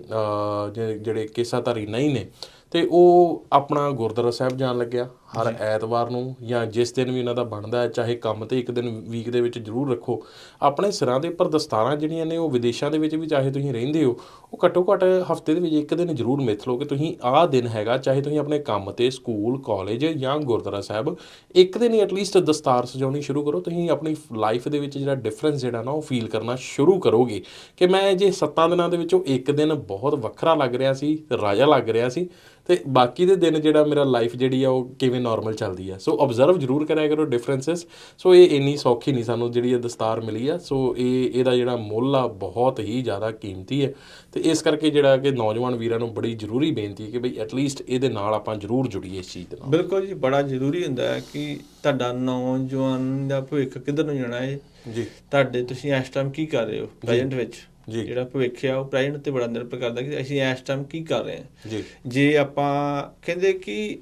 ਜਿਹੜੇ ਕੇਸਾਧਾਰੀ ਨਹੀਂ ਨੇ ਤੇ ਉਹ ਆਪਣਾ ਗੁਰਦੁਆਰਾ ਸਾਹਿਬ ਜਾਣ ਲੱਗਿਆ। ਹਰ ਐਤਵਾਰ ਨੂੰ ਜਾਂ ਜਿਸ ਦਿਨ ਵੀ ਉਹਨਾਂ ਦਾ ਬਣਦਾ ਹੈ ਚਾਹੇ ਕੰਮ ਤੇ ਇੱਕ ਦਿਨ ਵੀਕ ਦੇ ਵਿੱਚ ਜ਼ਰੂਰ ਰੱਖੋ। ਆਪਣੇ ਸਿਰਾਂ ਦੇ ਉੱਪਰ ਦਸਤਾਰਾਂ ਜਿਹੜੀਆਂ ਨੇ ਉਹ ਵਿਦੇਸ਼ਾਂ ਦੇ ਵਿੱਚ ਵੀ ਚਾਹੇ ਤੁਸੀਂ ਰਹਿੰਦੇ ਹੋ ਉਹ ਘੱਟੋ ਘੱਟ ਹਫ਼ਤੇ ਦੇ ਵਿੱਚ ਇੱਕ ਦਿਨ ਜ਼ਰੂਰ ਮਿਥ ਲਓ ਕਿ ਤੁਸੀਂ ਆਹ ਦਿਨ ਹੈਗਾ ਚਾਹੇ ਤੁਸੀਂ ਆਪਣੇ ਕੰਮ ਤੇ ਸਕੂਲ ਕਾਲਜ ਜਾਂ ਗੁਰਦੁਆਰਾ ਸਾਹਿਬ ਇੱਕ ਦਿਨ ਹੀ ਐਟਲੀਸਟ ਦਸਤਾਰ ਸਜਾਉਣੀ ਸ਼ੁਰੂ ਕਰੋ। ਤੁਸੀਂ ਆਪਣੀ ਲਾਈਫ ਦੇ ਵਿੱਚ ਜਿਹੜਾ ਡਿਫਰੈਂਸ ਜਿਹੜਾ ਨਾ ਉਹ ਫੀਲ ਕਰਨਾ ਸ਼ੁਰੂ ਕਰੋਗੇ ਕਿ ਮੈਂ ਜੇ 7 ਦਿਨਾਂ ਦੇ ਵਿੱਚੋਂ ਇੱਕ ਦਿਨ ਬਹੁਤ ਵੱਖਰਾ ਲੱਗ ਰਿਹਾ ਸੀ ਰਾਜਾ ਲੱਗ ਰਿਹਾ ਸੀ ਤੇ ਬਾਕੀ ਦੇ ਦਿਨ ਜਿਹੜਾ ਮੇਰਾ ਲਾਈਫ ਜਿਹੜੀ ਆ ਉਹ ਕਿਵੇਂ ਨਾਰਮਲ ਚੱਲਦੀ ਆ। ਸੋ ਆਬਜ਼ਰਵ ਜ਼ਰੂਰ ਕਰਿਆ ਕਰੋ ਡਿਫਰੈਂਸਸ ਸੋ ਇਹ ਇੰਨੀ ਸੌਖੀ ਨਹੀਂ ਸਾਨੂੰ ਜਿਹੜੀ ਇਹ ਦਸਤਾਰ ਮਿਲੀ ਆ। ਸੋ ਇਹ ਇਹਦਾ ਜਿਹੜਾ ਮੁੱਲ ਆ ਬਹੁਤ ਹੀ ਜ਼ਿਆਦਾ ਕੀਮਤੀ ਹੈ। ਤੇ ਇਸ ਕਰਕੇ ਜਿਹੜਾ ਕਿ ਨੌਜਵਾਨ ਵੀਰਾਂ ਨੂੰ ਬੜੀ ਜ਼ਰੂਰੀ ਬੇਨਤੀ ਹੈ ਕਿ ਬਈ ਐਟਲੀਸਟ ਇਹਦੇ ਨਾਲ ਆਪਾਂ ਜ਼ਰੂਰ ਜੁੜੀਏ ਇਸ ਚੀਜ਼ ਦੇ ਨਾਲ।
ਬਿਲਕੁਲ ਜੀ ਬੜਾ ਜ਼ਰੂਰੀ ਹੁੰਦਾ ਹੈ ਕਿ ਤੁਹਾਡਾ ਨੌਜਵਾਨ ਦਾ ਭਵਿੱਖ ਕਿੱਧਰ ਨੂੰ ਜਾਣਾ ਹੈ।
ਜੀ।
ਤੁਹਾਡੇ ਤੁਸੀਂ ਇਸ ਟਾਈਮ ਕੀ ਕਰ ਰਹੇ ਹੋ ਪ੍ਰੈਜ਼ੈਂਟ ਵਿੱਚ?
ਜੀ।
ਜਿਹੜਾ ਭਵਿੱਖ ਆ ਉਹ ਪ੍ਰੈਜ਼ੈਂਟ ਤੇ ਬੜਾ ਨਿਰਭਰ ਕਰਦਾ ਕਿ ਅਸੀਂ ਇਸ ਟਾਈਮ ਕੀ ਕਰ ਰਹੇ ਹਾਂ।
ਜੀ।
ਜੇ ਆਪਾਂ ਕਹਿੰਦੇ ਕਿ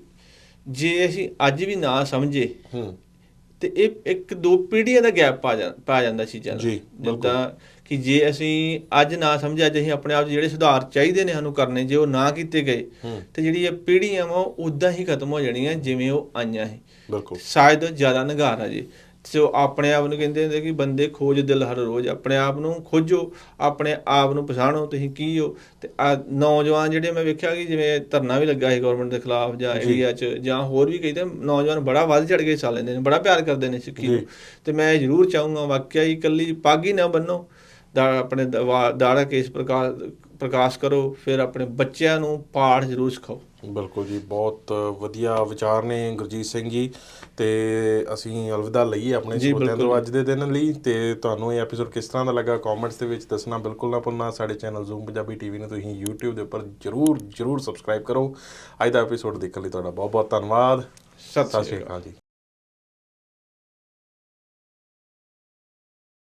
ਜੇ ਅਸੀਂ ਅੱਜ ਵੀ ਨਾ ਸਮਝੇ
ਹੂੰ।
ਤੇ ਇਹ ਇੱਕ ਦੋ ਪੀੜ੍ਹੀਆਂ ਦਾ ਗੈਪ ਪਾ ਜਾਂ ਪਾ ਜਾਂਦਾ ਚੀਜ਼ਾਂ ਦਾ।
ਜੀ।
ਜਿੱਦਾਂ ਕਿ ਜੇ ਅਸੀਂ ਅੱਜ ਨਾ ਸਮਝਿਆ ਅੱਜ ਅਸੀਂ ਆਪਣੇ ਆਪ ਜਿਹੜੇ ਸੁਧਾਰ ਚਾਹੀਦੇ ਨੇ ਸਾਨੂੰ ਕਰਨੇ ਜੇ ਉਹ ਨਾ ਕੀਤੇ ਗਏ। ਤੇ ਜਿਹੜੀ ਇਹ ਪੀੜ੍ਹੀਆਂ ਉਹ ਉਦਾਂ ਹੀ ਖਤਮ ਹੋ ਜਾਣੀਆਂ ਜਿਵੇਂ ਉਹ ਆਈਆਂ ਸੀ।
ਬਿਲਕੁਲ।
ਸ਼ਾਇਦ ਜ਼ਿਆਦਾ ਨਿਗਾਰ ਆ ਜੀ। ਸੋ ਆਪਣੇ ਆਪ ਨੂੰ ਕਹਿੰਦੇ ਹੁੰਦੇ ਕਿ ਬੰਦੇ ਖੋਜ ਦਿਲ ਹਰ ਰੋਜ਼ ਆਪਣੇ ਆਪ ਨੂੰ ਖੋਜੋ ਆਪਣੇ ਆਪ ਨੂੰ ਪਛਾਣੋ ਤੁਸੀਂ ਕੀ ਹੋ? ਤੇ ਆ ਨੌਜਵਾਨ ਜਿਹੜੇ ਮੈਂ ਵੇਖਿਆ ਕਿ ਜਿਵੇਂ ਧਰਨਾ ਵੀ ਲੱਗਾ ਸੀ ਗਵਰਨਮੈਂਟ ਦੇ ਖਿਲਾਫ ਜਾਂ ਇੰਡੀਆ 'ਚ ਜਾਂ ਹੋਰ ਵੀ ਕਈ ਤੇ ਨੌਜਵਾਨ ਬੜਾ ਵੱਧ ਚੜ ਕੇ ਹਿੱਸਾ ਲੈਂਦੇ ਨੇ ਬੜਾ ਪਿਆਰ ਕਰਦੇ ਨੇ ਸਿੱਖੀ ਨੂੰ। ਤੇ ਮੈਂ ਜ਼ਰੂਰ ਚਾਹੂੰਗਾ ਵਾਕਿਆ ਹੀ ਇਕੱਲੀ ਪੱਗ ਨਾ ਬੰਨੋ। ਦਾ ਆਪਣੇ ਦਾੜਾ ਕੇਸ ਪ੍ਰਕਾਸ਼ ਪ੍ਰਕਾਸ਼ ਕਰੋ ਫਿਰ ਆਪਣੇ ਬੱਚਿਆਂ ਨੂੰ ਪਾਠ ਜ਼ਰੂਰ ਸਿਖਾਓ।
ਬਿਲਕੁਲ ਜੀ ਬਹੁਤ ਵਧੀਆ ਵਿਚਾਰ ਨੇ ਗੁਰਜੀਤ ਸਿੰਘ ਜੀ ਤੇ ਅਸੀਂ ਅਲਵਿਦਾ ਲਈਏ ਆਪਣੇ ਸਰੋਤਿਆਂ ਤੋਂ। ਅੱਜ ਦੇ ਦਿਨ ਲਈ ਤੇ ਤੁਹਾਨੂੰ ਇਹ ਐਪੀਸੋਡ ਕਿਸ ਤਰ੍ਹਾਂ ਦਾ ਲੱਗਾ ਕਮੈਂਟਸ ਦੇ ਵਿੱਚ ਦੱਸਣਾ ਬਿਲਕੁਲ ਨਾ ਭੁੱਲਣਾ ਸਾਡੇ ਚੈਨਲ ਜ਼ੂਮ ਪੰਜਾਬੀ ਟੀਵੀ ਨੂੰ ਤੁਸੀਂ YouTube ਦੇ ਉੱਪਰ ਜਰੂਰ ਜਰੂਰ ਸਬਸਕ੍ਰਾਈਬ ਕਰੋ। ਅੱਜ ਦਾ ਐਪੀਸੋਡ ਦੇਖਣ ਲਈ ਤੁਹਾਡਾ ਬਹੁਤ ਬਹੁਤ ਧੰਨਵਾਦ।
ਸਤਿ
ਸ਼੍ਰੀ ਅਕਾਲ। ਜੀ